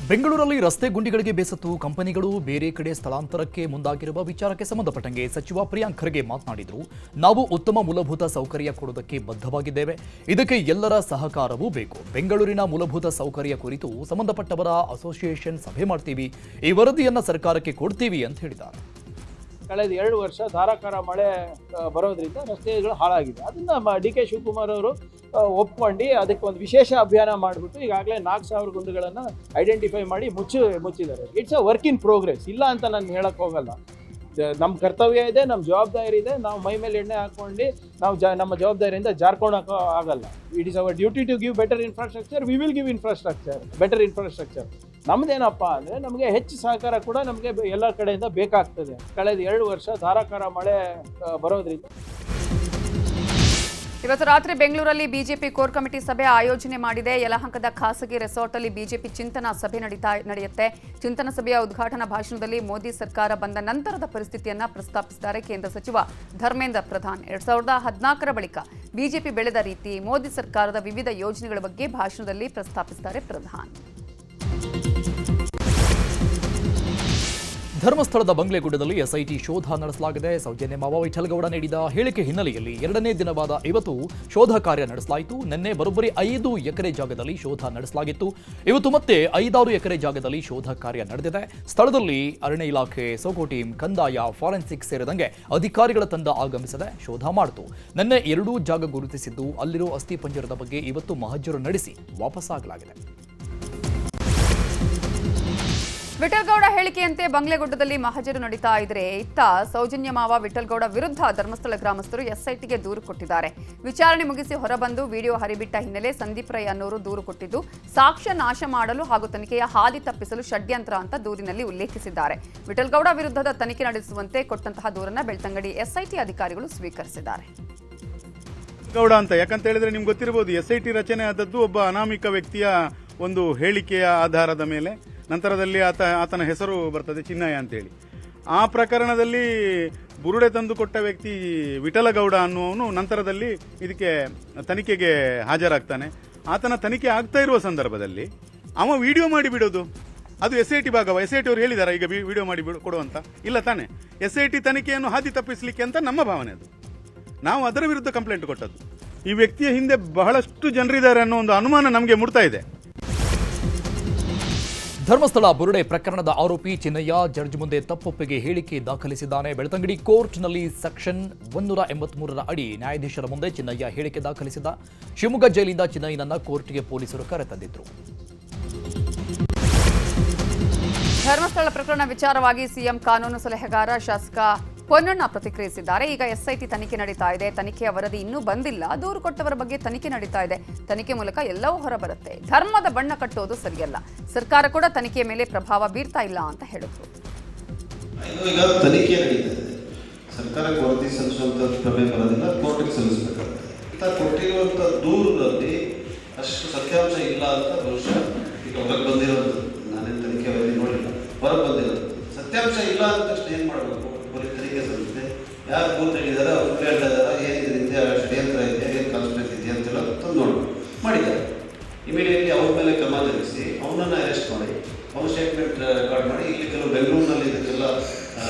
ಬೆಂಗಳೂರಲ್ಲಿ ರಸ್ತೆ ಗುಂಡಿಗಳಿಗೆ ಬೇಸತ್ತು. ಕಂಪನಿಗಳು ಬೇರೆ ಕಡೆ ಸ್ಥಳಾಂತರಕ್ಕೆ ಮುಂದಾಗಿರುವ ವಿಚಾರಕ್ಕೆ ಸಂಬಂಧಪಟ್ಟಂಗೆ ಸಚಿವ ಪ್ರಿಯಾಂಕ್ ಖರ್ಗೆ ಮಾತನಾಡಿದರು. ನಾವು ಉತ್ತಮ ಮೂಲಭೂತ ಸೌಕರ್ಯ ಕೊಡುವುದಕ್ಕೆ ಬದ್ಧವಾಗಿದ್ದೇವೆ. ಇದಕ್ಕೆ ಎಲ್ಲರ ಸಹಕಾರವೂ ಬೇಕು. ಬೆಂಗಳೂರಿನ ಮೂಲಭೂತ ಸೌಕರ್ಯ ಕುರಿತು ಸಂಬಂಧಪಟ್ಟವರ ಅಸೋಸಿಯೇಷನ್ ಸಭೆ ಮಾಡ್ತೀವಿ. ಈ ವರದಿಯನ್ನು ಸರ್ಕಾರಕ್ಕೆ ಕೊಡ್ತೀವಿ ಅಂತ ಹೇಳಿದ್ದಾರೆ. ಕಳೆದ ಎರಡು ವರ್ಷ ಧಾರಾಕಾರ ಮಳೆ ಬರೋದ್ರಿಂದ ರಸ್ತೆಗಳು ಹಾಳಾಗಿದೆ. ಅದನ್ನ ಡಿ ಕೆ ಶಿವಕುಮಾರ್ ಅವರು ಒಪ್ಕೊಂಡು ಅದಕ್ಕೆ ಒಂದು ವಿಶೇಷ ಅಭಿಯಾನ ಮಾಡಿಬಿಟ್ಟು ಈಗಾಗಲೇ ನಾಲ್ಕು ಸಾವಿರ ಗುಂಡುಗಳನ್ನು ಐಡೆಂಟಿಫೈ ಮಾಡಿ ಮುಚ್ಚಿ, ಮುಚ್ಚಿದ್ದಾರೆ. It's a work in progress ಇಲ್ಲ ಅಂತ ನಾನು ಹೇಳಕ್ ಹೋಗಲ್ಲ. ನಮ್ಮ ಕರ್ತವ್ಯ ಇದೆ ನಮ್ಮ ಜವಾಬ್ದಾರಿ ಇದೆ. ನಾವು ಮೈ ಮೇಲೆ ಎಣ್ಣೆ ಹಾಕ್ಕೊಂಡು ನಾವು ಜ, ನಮ್ಮ ಜವಾಬ್ದಾರಿಯಿಂದ ಜಾರ್ಕೊಳಕ್ಕೆ ಆಗಲ್ಲ. It is our duty to give better infrastructure we will give infrastructure better infrastructure ನಮ್ದೇನಪ್ಪ ಅಂದರೆ ನಮಗೆ ಹೆಚ್ಚು ಸಹಕಾರ ಕೂಡ ನಮಗೆ ಎಲ್ಲ ಕಡೆಯಿಂದ ಬೇಕಾಗ್ತದೆ. ಕಳೆದ ಎರಡು ವರ್ಷ ಧಾರಾಕಾರ ಮಳೆ ಬರೋದ್ರಿಂದ. ಇವತ್ತು ರಾತ್ರಿ ಬೆಂಗಳೂರಲ್ಲಿ ಬಿಜೆಪಿ ಕೋರ್ ಕಮಿಟಿ ಸಭೆ ಆಯೋಜನೆ ಮಾಡಿದೆ. ಯಲಹಂಕದ ಖಾಸಗಿ ರೆಸಾರ್ಟ್ ಅಲ್ಲಿ ಬಿಜೆಪಿ ಚಿಂತನಾ ಸಭೆ ನಡೀತಾ, ನಡೆಯುತ್ತೆ. ಚಿಂತನಾ ಸಭೆಯ ಉದ್ಘಾಟನಾ ಭಾಷಣದಲ್ಲಿ ಮೋದಿ ಸರ್ಕಾರ ಬಂದ ನಂತರದ ಪರಿಸ್ಥಿತಿಯನ್ನ ಪ್ರಸ್ತಾಪಿಸಿದ್ದಾರೆ ಕೇಂದ್ರ ಸಚಿವ ಧರ್ಮೇಂದ್ರ ಪ್ರಧಾನ್. ಎರಡ್ ಸಾವಿರದ ಹದಿನಾಲ್ಕರ ಬಳಿಕ ಬಿಜೆಪಿ ಬೆಳೆದ ರೀತಿ ಮೋದಿ ಸರ್ಕಾರದ ವಿವಿಧ ಯೋಜನೆಗಳ ಬಗ್ಗೆ ಭಾಷಣದಲ್ಲಿ ಪ್ರಸ್ತಾಪಿಸಿದ್ದಾರೆ ಪ್ರಧಾನ್. ಧರ್ಮಸ್ಥಳದ ಬಂಗ್ಲೆಗುಡ್ಡದಲ್ಲಿ ಎಸ್ಐಟಿ ಶೋಧ ನಡೆಸಲಾಗಿದೆ. ಸೌಜನ್ಯ ಮಾವ ವಿಠಲಗೌಡ ನೀಡಿದ ಹೇಳಿಕೆ ಹಿನ್ನೆಲೆಯಲ್ಲಿ ಎರಡನೇ ದಿನವಾದ ಇವತ್ತು ಶೋಧ ಕಾರ್ಯ ನಡೆಸಲಾಯಿತು. ನಿನ್ನೆ ಬರೋಬ್ಬರಿ ಐದು ಎಕರೆ ಜಾಗದಲ್ಲಿ ಶೋಧ ನಡೆಸಲಾಗಿತ್ತು. ಇವತ್ತು ಮತ್ತೆ ಐದಾರು ಎಕರೆ ಜಾಗದಲ್ಲಿ ಶೋಧ ಕಾರ್ಯ ನಡೆದಿದೆ. ಸ್ಥಳದಲ್ಲಿ ಅರಣ್ಯ ಇಲಾಖೆ, ಸೋಕೋ ಟೀಮ್, ಕಂದಾಯ, ಫಾರೆನ್ಸಿಕ್ ಸೇರಿದಂಗೆ ಅಧಿಕಾರಿಗಳ ತಂಡ ಆಗಮಿಸದೆ. ಶೋಧ ಮಾಡಿತು. ನಿನ್ನೆ ಎರಡೂ ಜಾಗ ಗುರುತಿಸಿದ್ದು, ಅಲ್ಲಿರೋ ಅಸ್ಥಿ ಪಂಜರದ ಬಗ್ಗೆ ಇವತ್ತು ಮಹಜರು ನಡೆಸಿ ವಾಪಸ್ಸಾಗಲಾಗಿದೆ ವಿಠಲ್ಗೌಡ ಹೇಳಿಕೆಯಂತೆ ಬಂಗ್ಲೆಗುಡ್ಡದಲ್ಲಿ ಮಹಜರು ನಡೀತಾ ಇದ್ರೆ ಇತ್ತ ಸೌಜನ್ಯ ಮಾವ ವಿಠಲ್ಗೌಡ ವಿರುದ್ಧ ಧರ್ಮಸ್ಥಳ ಗ್ರಾಮಸ್ಥರು ಎಸ್ಐಟಿಗೆ ದೂರು ಕೊಟ್ಟಿದ್ದಾರೆ. ವಿಚಾರಣೆ ಮುಗಿಸಿ ಹೊರಬಂದು ವಿಡಿಯೋ ಹರಿಬಿಟ್ಟ ಹಿನ್ನೆಲೆ ಸಂದೀಪ್ ರೈ ಅನ್ನೋರು ದೂರು ಕೊಟ್ಟಿದ್ದು, ಸಾಕ್ಷ್ಯ ನಾಶ ಮಾಡಲು ಹಾಗೂ ತನಿಖೆಯ ಹಾದಿ ತಪ್ಪಿಸಲು ಷಡ್ಯಂತ್ರ ಅಂತ ದೂರಿನಲ್ಲಿ ಉಲ್ಲೇಖಿಸಿದ್ದಾರೆ. ವಿಠಲ್ಗೌಡ ವಿರುದ್ಧದ ತನಿಖೆ ನಡೆಸುವಂತೆ ಕೊಟ್ಟಂತಹ ದೂರನ್ನ ಬೆಳ್ತಂಗಡಿ ಎಸ್ಐಟಿ ಅಧಿಕಾರಿಗಳು ಸ್ವೀಕರಿಸಿದ್ದಾರೆ. ಗೌಡ ಅಂತ ಯಾಕಂತ ಹೇಳಿದ್ರೆ ನಿಮ್ಗೆ ಗೊತ್ತಿರಬಹುದು ಎಸ್ಐಟಿ ರಚನೆ ಆದದ್ದು ಒಬ್ಬ ಅನಾಮಿಕ ವ್ಯಕ್ತಿಯ ಒಂದು ಹೇಳಿಕೆಯ ಆಧಾರದ ಮೇಲೆ. ನಂತರದಲ್ಲಿ ಆತ, ಆತನ ಹೆಸರು ಬರ್ತದೆ ಚಿನ್ನಯ್ಯ ಅಂತೇಳಿ. ಆ ಪ್ರಕರಣದಲ್ಲಿ ಬುರುಡೆ ತಂದು ಕೊಟ್ಟ ವ್ಯಕ್ತಿ ವಿಠಲಗೌಡ ಅನ್ನುವನು ನಂತರದಲ್ಲಿ ಇದಕ್ಕೆ ತನಿಖೆಗೆ ಹಾಜರಾಗ್ತಾನೆ. ಆತನ ತನಿಖೆ ಆಗ್ತಾ ಇರುವ ಸಂದರ್ಭದಲ್ಲಿ ಅವ ವಿಡಿಯೋ ಮಾಡಿ ಬಿಡೋದು. ಅದು ಎಸ್ ಐ ಟಿ ಭಾಗವ, ಎಸ್ ಐ ಟಿ ಅವರು ಹೇಳಿದಾರ, ಈಗ ವಿಡಿಯೋ ಮಾಡಿ ಕೊಡುವಂತ ಇಲ್ಲ ತಾನೆ. ಎಸ್ ಐ ಟಿ ತನಿಖೆಯನ್ನು ಹಾದಿ ತಪ್ಪಿಸಲಿಕ್ಕೆ ಅಂತ ನಮ್ಮ ಭಾವನೆ ಅದು. ನಾವು ಅದರ ವಿರುದ್ಧ ಕಂಪ್ಲೇಂಟ್ ಕೊಟ್ಟದ್ದು. ಈ ವ್ಯಕ್ತಿಯ ಹಿಂದೆ ಬಹಳಷ್ಟು ಜನರಿದ್ದಾರೆ ಅನ್ನೋ ಒಂದು ಅನುಮಾನ ನಮಗೆ ಮೂಡ್ತಾ ಇದೆ. ಧರ್ಮಸ್ಥಳ ಬುರುಡೆ ಪ್ರಕರಣದ ಆರೋಪಿ ಚಿನ್ನಯ್ಯ ಜಡ್ಜ್ ಮುಂದೆ ತಪ್ಪೊಪ್ಪಿಗೆ ಹೇಳಿಕೆ ದಾಖಲಿಸಿದ್ದಾನೆ. ಬೆಳ್ತಂಗಡಿ ಕೋರ್ಟ್ನಲ್ಲಿ ಸೆಕ್ಷನ್ ಒಂದೂರ ಎಂಬತ್ಮೂರರ ಅಡಿ ನ್ಯಾಯಾಧೀಶರ ಮುಂದೆ ಚಿನ್ನಯ್ಯ ಹೇಳಿಕೆ ದಾಖಲಿಸಿದ ಶಿವಮೊಗ್ಗ ಜೈಲಿಂದ ಚಿನ್ನಯ್ಯನನ್ನ ಕೋರ್ಟ್ಗೆ ಪೊಲೀಸರು ಕರೆತಂದಿದ್ರು ಧರ್ಮಸ್ಥಳ ಪ್ರಕರಣ ವಿಚಾರವಾಗಿ ಸಿಎಂ ಕಾನೂನು ಸಲಹೆಗಾರ ಶಾಸಕ ಪೊನ್ನಣ್ಣ ಪ್ರತಿಕ್ರಿಯಿಸಿದ್ದಾರೆ. ಈಗ ಎಸ್ಐಟಿ ತನಿಖೆ ನಡೀತಾ ಇದೆ. ತನಿಖೆಯ ವರದಿ ಇನ್ನೂ ಬಂದಿಲ್ಲ. ದೂರು ಕೊಟ್ಟವರ ಬಗ್ಗೆ ತನಿಖೆ ನಡೀತಾ ಇದೆ. ತನಿಖೆ ಮೂಲಕ ಎಲ್ಲವೂ ಹೊರಬರುತ್ತೆ. ಧರ್ಮದ ಬಣ್ಣ ಕಟ್ಟೋದು ಸರಿಯಲ್ಲ. ಸರ್ಕಾರ ಕೂಡ ತನಿಖೆಯ ಮೇಲೆ ಪ್ರಭಾವ ಬೀರ್ತಾ ಇಲ್ಲ ಅಂತ ಹೇಳಿದ್ರು. ತನಿಖೆ ಸರ್ಕಾರಕ್ಕೆ ವರದಿ ಸಲ್ಲಿಸುವಂಥ ಪ್ರಮೆ ಬರೋದಿಲ್ಲ. ಕೋರ್ಟಿಗೆ ಸಲ್ಲಿಸಬೇಕಾಗುತ್ತೆ. ಇಂಥ ಕೊಟ್ಟಿರುವಂಥ ದೂರಿನಲ್ಲಿ ಅಷ್ಟು ಸತ್ಯಾಂಶ ಇಲ್ಲ ಅಂತ ಬಹುಶಃ ಈಗ ಹೊರಗೆ ಬಂದಿರೋದು. ನಾನೇನು ತನಿಖೆ ವರದಿ ನೋಡಿಲ್ಲ. ಹೊರಗೆ ಬಂದಿರೋದು. ಸತ್ಯಾಂಶ ಇಲ್ಲ ಅಂತ ಏನು ಮಾಡಬೇಕು? ಯಾರು ದೂರು ನೀಡಿದ್ದಾರೆ ಅವ್ರು ಸುಳ್ಳು ಹೇಳ್ತಾ ಷಡ್ಯಂತ್ರ ಇದೆ ಏನು ಕಾನ್ಸ್ಪಿರೇಟ್ ಇದೆ ಅಂತೆಲ್ಲ ತಂದು ನೋಡ್ಬೇಕು. ಮಾಡಿದ್ದಾರೆ. ಇಮಿಡಿಯೇಟ್ಲಿ ಅವ್ರ ಮೇಲೆ ಕ್ರಮ ಜರುಗಿಸಿ ಅವನನ್ನು ಅರೆಸ್ಟ್ ಮಾಡಿ ಅವನ ಸ್ಟೇಟ್ಮೆಂಟ್ ರೆಕಾರ್ಡ್ ಮಾಡಿ ಇಲ್ಲಿ ಕೆಲವು ಬೆಂಗಳೂರಿನಲ್ಲಿ ಇದಕ್ಕೆಲ್ಲ ಆ,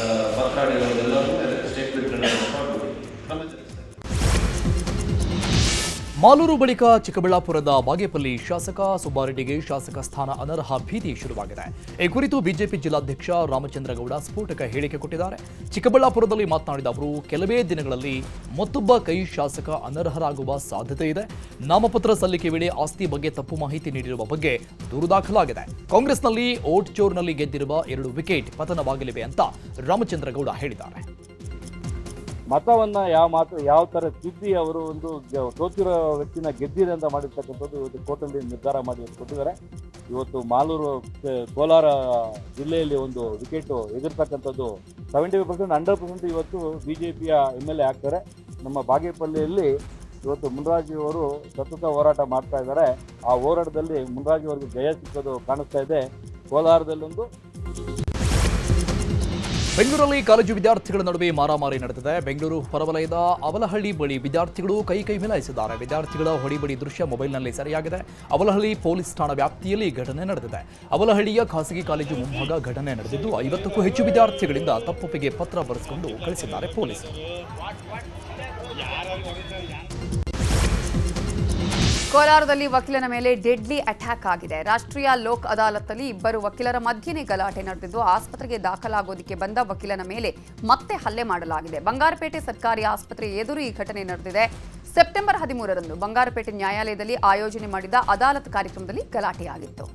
ಮಾಲೂರು ಬಳಿಕ ಚಿಕ್ಕಬಳ್ಳಾಪುರದ ಬಾಗೇಪಲ್ಲಿ ಶಾಸಕ ಸುಬ್ಬಾರೆಡ್ಡಿಗೆ ಶಾಸಕ ಸ್ಥಾನ ಅನರ್ಹ ಭೀತಿ ಶುರುವಾಗಿದೆ. ಈ ಕುರಿತು ಬಿಜೆಪಿ ಜಿಲ್ಲಾಧ್ಯಕ್ಷ ರಾಮಚಂದ್ರಗೌಡ ಸ್ಫೋಟಕ ಹೇಳಿಕೆ ಕೊಟ್ಟಿದ್ದಾರೆ. ಚಿಕ್ಕಬಳ್ಳಾಪುರದಲ್ಲಿ ಮಾತನಾಡಿದ ಅವರು, ಕೆಲವೇ ದಿನಗಳಲ್ಲಿ ಮತ್ತೊಬ್ಬ ಕೈ ಶಾಸಕ ಅನರ್ಹರಾಗುವ ಸಾಧ್ಯತೆ ಇದೆ. ನಾಮಪತ್ರ ಸಲ್ಲಿಕೆ ವೇಳೆ ಆಸ್ತಿ ಬಗ್ಗೆ ತಪ್ಪು ಮಾಹಿತಿ ನೀಡಿರುವ ಬಗ್ಗೆ ದೂರು ದಾಖಲಾಗಿದೆ. ಕಾಂಗ್ರೆಸ್ನಲ್ಲಿ ಓಟ್ ಚೋರ್ನಲ್ಲಿ ಗೆದ್ದಿರುವ ಎರಡು ವಿಕೆಟ್ ಪತನವಾಗಲಿವೆ ಅಂತ ರಾಮಚಂದ್ರಗೌಡ ಹೇಳಿದ್ದಾರೆ. ಮತವನ್ನ ಯಾವ ಮಾತು ಯಾವ ತರ ತಿದ್ದಿ ಅವರು ಒಂದು ಸೋತಿರೋ ವ್ಯಕ್ತಿನ ಗೆದ್ದಿದೆ ಅಂತ ಮಾಡಿರ್ತಕ್ಕಂಥದ್ದು ಇವತ್ತು ಕೋರ್ಟಲ್ಲಿ ನಿರ್ಧಾರ ಮಾಡಿ ಕೊಟ್ಟಿದ್ದಾರೆ. ಇವತ್ತು ಮಾಲೂರು ಕೋಲಾರ ಜಿಲ್ಲೆಯಲ್ಲಿ ಒಂದು wicket ಎದುರ್ತಕ್ಕಂಥದ್ದು seventy five percent hundred percent ಇವತ್ತು ಬಿ ಜೆ ಪಿಯ ಎಂ ಎಲ್ ಎ ಆಗ್ತಾರೆ. ನಮ್ಮ ಬಾಗೇಪಲ್ಲಿಯಲ್ಲಿ ಇವತ್ತು ಮುನ್ರಾಜಿ ಅವರು ಸತತ ಹೋರಾಟ ಮಾಡ್ತಾ ಇದ್ದಾರೆ. ಆ ಹೋರಾಟದಲ್ಲಿ ಮುನ್ರಾಜಿ ಅವರಿಗೆ ಜಯ ಸಿಕ್ಕೋದು ಕಾಣಿಸ್ತಾ ಇದೆ. ಕೋಲಾರದಲ್ಲೊಂದು ಬೆಂಗಳೂರಲ್ಲಿ ಕಾಲೇಜು ವಿದ್ಯಾರ್ಥಿಗಳ ನಡುವೆ ಮಾರಾಮಾರಿ ನಡೆದಿದೆ. ಬೆಂಗಳೂರು ಹೊರವಲಯದ ಅವಲಹಳ್ಳಿ ಬಳಿ ವಿದ್ಯಾರ್ಥಿಗಳು ಕೈ ಕೈ ಮಿಲಾಯಿಸಿದ್ದಾರೆ. ವಿದ್ಯಾರ್ಥಿಗಳ ಹೊಡಿಬಡಿ ದೃಶ್ಯ ಮೊಬೈಲ್ನಲ್ಲಿ ಸೆರೆಯಾಗಿದೆ. ಅವಲಹಳ್ಳಿ ಪೊಲೀಸ್ ಠಾಣಾ ವ್ಯಾಪ್ತಿಯಲ್ಲಿ ಘಟನೆ ನಡೆದಿದೆ. ಅವಲಹಳ್ಳಿಯ ಖಾಸಗಿ ಕಾಲೇಜು ಮುಂಭಾಗ ಘಟನೆ ನಡೆದಿದ್ದು, ಐವತ್ತಕ್ಕೂ ಹೆಚ್ಚು ವಿದ್ಯಾರ್ಥಿಗಳಿಂದ ತಪ್ಪೊಪ್ಪಿಗೆ ಪತ್ರ ಬರೆಸಿಕೊಂಡು ಕಳಿಸಿದ್ದಾರೆ ಪೊಲೀಸರು. ಕೋಲಾರದಲ್ಲಿ ವಕೀಲನ ಮೇಲೆ ಡೆಡ್ಲಿ ಅಟ್ಯಾಕ್ ಆಗಿದೆ. ರಾಷ್ಟ್ರೀಯ ಲೋಕ್ ಅದಾಲತ್ನಲ್ಲಿ ಇಬ್ಬರು ವಕೀಲರ ಮಧ್ಯೆನೇ ಗಲಾಟೆ ನಡೆದಿದ್ದು, ಆಸ್ಪತ್ರೆಗೆ ದಾಖಲಾಗೋದಕ್ಕೆ ಬಂದ ವಕೀಲನ ಮೇಲೆ ಮತ್ತೆ ಹಲ್ಲೆ ಮಾಡಲಾಗಿದೆ. ಬಂಗಾರಪೇಟೆ ಸರ್ಕಾರಿ ಆಸ್ಪತ್ರೆ ಎದುರು ಈ ಘಟನೆ ನಡೆದಿದೆ. ಸೆಪ್ಟೆಂಬರ್ ಹದಿಮೂರರಂದು ಬಂಗಾರಪೇಟೆ ನ್ಯಾಯಾಲಯದಲ್ಲಿ ಆಯೋಜನೆ ಮಾಡಿದ ಅದಾಲತ್ ಕಾರ್ಯಕ್ರಮದಲ್ಲಿ ಗಲಾಟೆಯಾಗಿತ್ತು.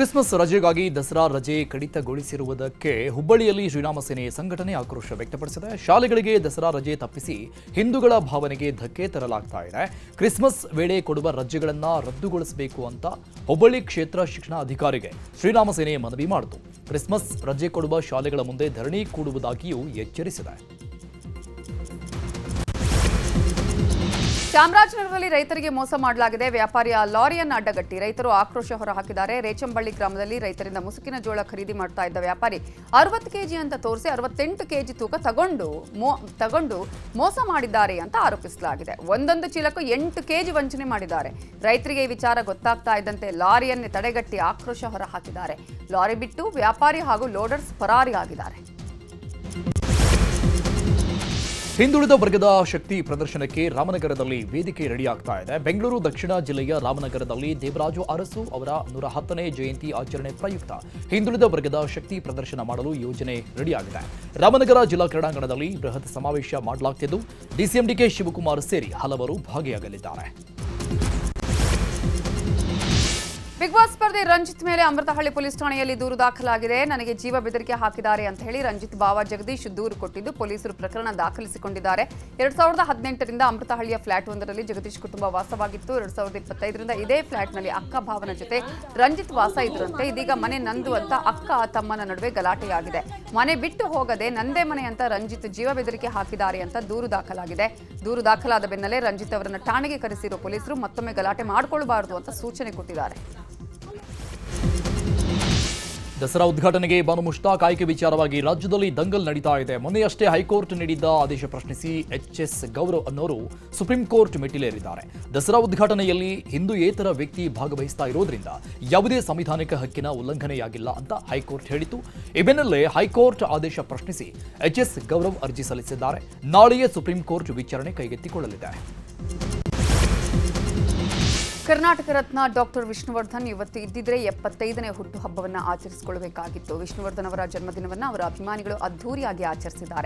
ಕ್ರಿಸ್ಮಸ್ ರಜೆಗಾಗಿ ದಸರಾ ರಜೆ ಕಡಿತಗೊಳಿಸಿರುವುದಕ್ಕೆ ಹುಬ್ಬಳ್ಳಿಯಲ್ಲಿ ಶ್ರೀರಾಮ ಸೇನೆ ಸಂಘಟನೆ ಆಕ್ರೋಶ ವ್ಯಕ್ತಪಡಿಸಿದೆ. ಶಾಲೆಗಳಿಗೆ ದಸರಾ ರಜೆ ತಪ್ಪಿಸಿ ಹಿಂದೂಗಳ ಭಾವನೆಗೆ ಧಕ್ಕೆ ತರಲಾಗ್ತಾ ಇದೆ. ಕ್ರಿಸ್ಮಸ್ ವೇಳೆ ಕೊಡುವ ರಜೆಗಳನ್ನ ರದ್ದುಗೊಳಿಸಬೇಕು ಅಂತ ಹುಬ್ಬಳ್ಳಿ ಕ್ಷೇತ್ರ ಶಿಕ್ಷಣಾಧಿಕಾರಿಗೆ ಶ್ರೀರಾಮ ಸೇನೆ ಮನವಿ ಮಾಡಿತು. ಕ್ರಿಸ್ಮಸ್ ರಜೆ ಕೊಡುವ ಶಾಲೆಗಳ ಮುಂದೆ ಧರಣಿ ಕೂಡುವುದಾಗಿಯೂ ಎಚ್ಚರಿಸಿದೆ. ಚಾಮರಾಜನಗರದಲ್ಲಿ ರೈತರಿಗೆ ಮೋಸ ಮಾಡಲಾಗಿದೆ. ವ್ಯಾಪಾರಿಯ ಲಾರಿಯನ್ನು ಅಡ್ಡಗಟ್ಟಿ ರೈತರು ಆಕ್ರೋಶ ಹೊರಹಾಕಿದ್ದಾರೆ. ರೇಚಂಬಳ್ಳಿ ಗ್ರಾಮದಲ್ಲಿ ರೈತರಿಂದ ಮುಸುಕಿನ ಜೋಳ ಖರೀದಿ ಮಾಡ್ತಾ ಇದ್ದ ವ್ಯಾಪಾರಿ ಅರವತ್ತು ಕೆಜಿ ಅಂತ ತೋರಿಸಿ ಅರವತ್ತೆಂಟು ಕೆಜಿ ತೂಕ ತಗೊಂಡು ತಗೊಂಡು ಮೋಸ ಮಾಡಿದ್ದಾರೆ ಅಂತ ಆರೋಪಿಸಲಾಗಿದೆ. ಒಂದೊಂದು ಚೀಲಕ್ಕೂ ಎಂಟು ಕೆಜಿ ವಂಚನೆ ಮಾಡಿದ್ದಾರೆ. ರೈತರಿಗೆ ಈ ವಿಚಾರ ಗೊತ್ತಾಗ್ತಾ ಇದ್ದಂತೆ ಲಾರಿಯನ್ನೇ ತಡೆಗಟ್ಟಿ ಆಕ್ರೋಶ ಹೊರಹಾಕಿದ್ದಾರೆ. ಲಾರಿ ಬಿಟ್ಟು ವ್ಯಾಪಾರಿ ಹಾಗೂ ಲೋಡರ್ಸ್ ಪರಾರಿಯಾಗಿದ್ದಾರೆ. ಹಿಂದುಳಿದ ವರ್ಗದ ಶಕ್ತಿ ಪ್ರದರ್ಶನಕ್ಕೆ ರಾಮನಗರದಲ್ಲಿ ವೇದಿಕೆ ರೆಡಿಯಾಗ್ತಾ ಇದೆ. ಬೆಂಗಳೂರು, ದಕ್ಷಿಣ ಜಿಲ್ಲೆಯ ರಾಮನಗರದಲ್ಲಿ ದೇವರಾಜು ಅರಸು ಅವರ ನೂರ ಹತ್ತನೇ ಜಯಂತಿ ಆಚರಣೆ ಪ್ರಯುಕ್ತ ಹಿಂದುಳಿದ ವರ್ಗದ ಶಕ್ತಿ ಪ್ರದರ್ಶನ ಮಾಡಲು ಯೋಜನೆ ರೆಡಿಯಾಗಿದೆ. ರಾಮನಗರ ಜಿಲ್ಲಾ ಕ್ರೀಡಾಂಗಣದಲ್ಲಿ ಬೃಹತ್ ಸಮಾವೇಶ ಮಾಡಲಾಗ್ತಿದ್ದು. ಡಿಸಿಎಂಡಿಕೆ ಶಿವಕುಮಾರ್ ಸೇರಿ ಹಲವರು ಭಾಗಿಯಾಗಲಿದ್ದಾರೆ. ಬಿಗ್ ಬಾಸ್ ಸ್ಪರ್ಧೆ ರಂಜಿತ್ ಮೇಲೆ ಅಮೃತಹಳ್ಳಿ ಪೊಲೀಸ್ ಠಾಣೆಯಲ್ಲಿ ದೂರು ದಾಖಲಾಗಿದೆ. ನನಗೆ ಜೀವ ಬೆದರಿಕೆ ಹಾಕಿದ್ದಾರೆ ಅಂತ ಹೇಳಿ ರಂಜಿತ್ ಬಾವ ಜಗದೀಶ್ ದೂರು ಕೊಟ್ಟಿದ್ದು ಪೊಲೀಸರು ಪ್ರಕರಣ ದಾಖಲಿಸಿಕೊಂಡಿದ್ದಾರೆ. ಎರಡ್ ಸಾವಿರದ ಹದಿನೆಂಟರಿಂದ ಅಮೃತಹಳ್ಳಿಯ ಫ್ಲಾಟ್ ಒಂದರಲ್ಲಿ ಜಗದೀಶ್ ಕುಟುಂಬ ವಾಸವಾಗಿತ್ತು. ಎರಡ್ ಸಾವಿರದ ಇಪ್ಪತ್ತೈದರಿಂದ ಇದೇ ಫ್ಲಾಟ್ನಲ್ಲಿ ಅಕ್ಕ ಭಾವನ ಜೊತೆ ರಂಜಿತ್ ವಾಸ ಇದ್ರಂತೆ. ಇದೀಗ ಮನೆ ನಂದು ಅಂತ ಅಕ್ಕ ತಮ್ಮನ ನಡುವೆ ಗಲಾಟೆಯಾಗಿದೆ. ಮನೆ ಬಿಟ್ಟು ಹೋಗದೆ ನಂದೇ ಮನೆ ಅಂತ ರಂಜಿತ್ ಜೀವ ಬೆದರಿಕೆ ಹಾಕಿದ್ದಾರೆ ಅಂತ ದೂರು ದಾಖಲಾಗಿದೆ. ದೂರು ದಾಖಲಾದ ಬೆನ್ನಲ್ಲೇ ರಂಜಿತ್ ಅವರನ್ನು ಠಾಣೆಗೆ ಕರೆಸಿರುವ ಪೊಲೀಸರು ಮತ್ತೊಮ್ಮೆ ಗಲಾಟೆ ಮಾಡಿಕೊಳ್ಳಬಾರದು ಅಂತ ಸೂಚನೆ ಕೊಟ್ಟಿದ್ದಾರೆ. ದಸರಾ ಉದ್ಘಾಟನೆಗೆ ಬಾನು ಮುಷ್ತಾಕ್ ಆಯ್ಕೆ ವಿಚಾರವಾಗಿ ರಾಜ್ಯದಲ್ಲಿ ದಂಗಲ್ ನಡೀತಾ ಇದೆ. ಮೊನ್ನೆಯಷ್ಟೇ ಹೈಕೋರ್ಟ್ ನೀಡಿದ್ದ ಆದೇಶ ಪ್ರಶ್ನಿಸಿ ಎಚ್ ಎಸ್ ಗೌರವ್ ಅನ್ನೋರು ಸುಪ್ರೀಂ ಕೋರ್ಟ್ ಮೆಟ್ಟಿಲೇರಿದ್ದಾರೆ. ದಸರಾ ಉದ್ಘಾಟನೆಯಲ್ಲಿ ಹಿಂದೂಯೇತರ ವ್ಯಕ್ತಿ ಭಾಗವಹಿಸ್ತಾ ಇರೋದ್ರಿಂದ ಯಾವುದೇ ಸಂವಿಧಾನಿಕ ಹಕ್ಕಿನ ಉಲ್ಲಂಘನೆಯಾಗಿಲ್ಲ ಅಂತ ಹೈಕೋರ್ಟ್ ಹೇಳಿತು ಈ ಬೆನ್ನಲ್ಲೇ ಹೈಕೋರ್ಟ್ ಆದೇಶ ಪ್ರಶ್ನಿಸಿ ಎಚ್ ಎಸ್ ಗೌರವ್ ಅರ್ಜಿ ಸಲ್ಲಿಸಿದ್ದಾರೆ. ನಾಳೆಯೇ ಸುಪ್ರೀಂ ಕೋರ್ಟ್ ವಿಚಾರಣೆ ಕೈಗೆತ್ತಿಕೊಳ್ಳಲಿದೆ. ಕರ್ನಾಟಕ ರತ್ನ ಡಾಕ್ಟರ್ ವಿಷ್ಣುವರ್ಧನ್ ಇವತ್ತು ಇದ್ದಿದ್ರೆ ಎಪ್ಪತ್ತೈದನೇ ಹುಟ್ಟುಹಬ್ಬವನ್ನು ಆಚರಿಸಿಕೊಳ್ಳಬೇಕಾಗಿತ್ತು. ವಿಷ್ಣುವರ್ಧನ್ ಅವರ ಜನ್ಮದಿನವನ್ನು ಅವರ ಅಭಿಮಾನಿಗಳು ಅದ್ಧೂರಿಯಾಗಿ ಆಚರಿಸಿದ್ದಾರೆ.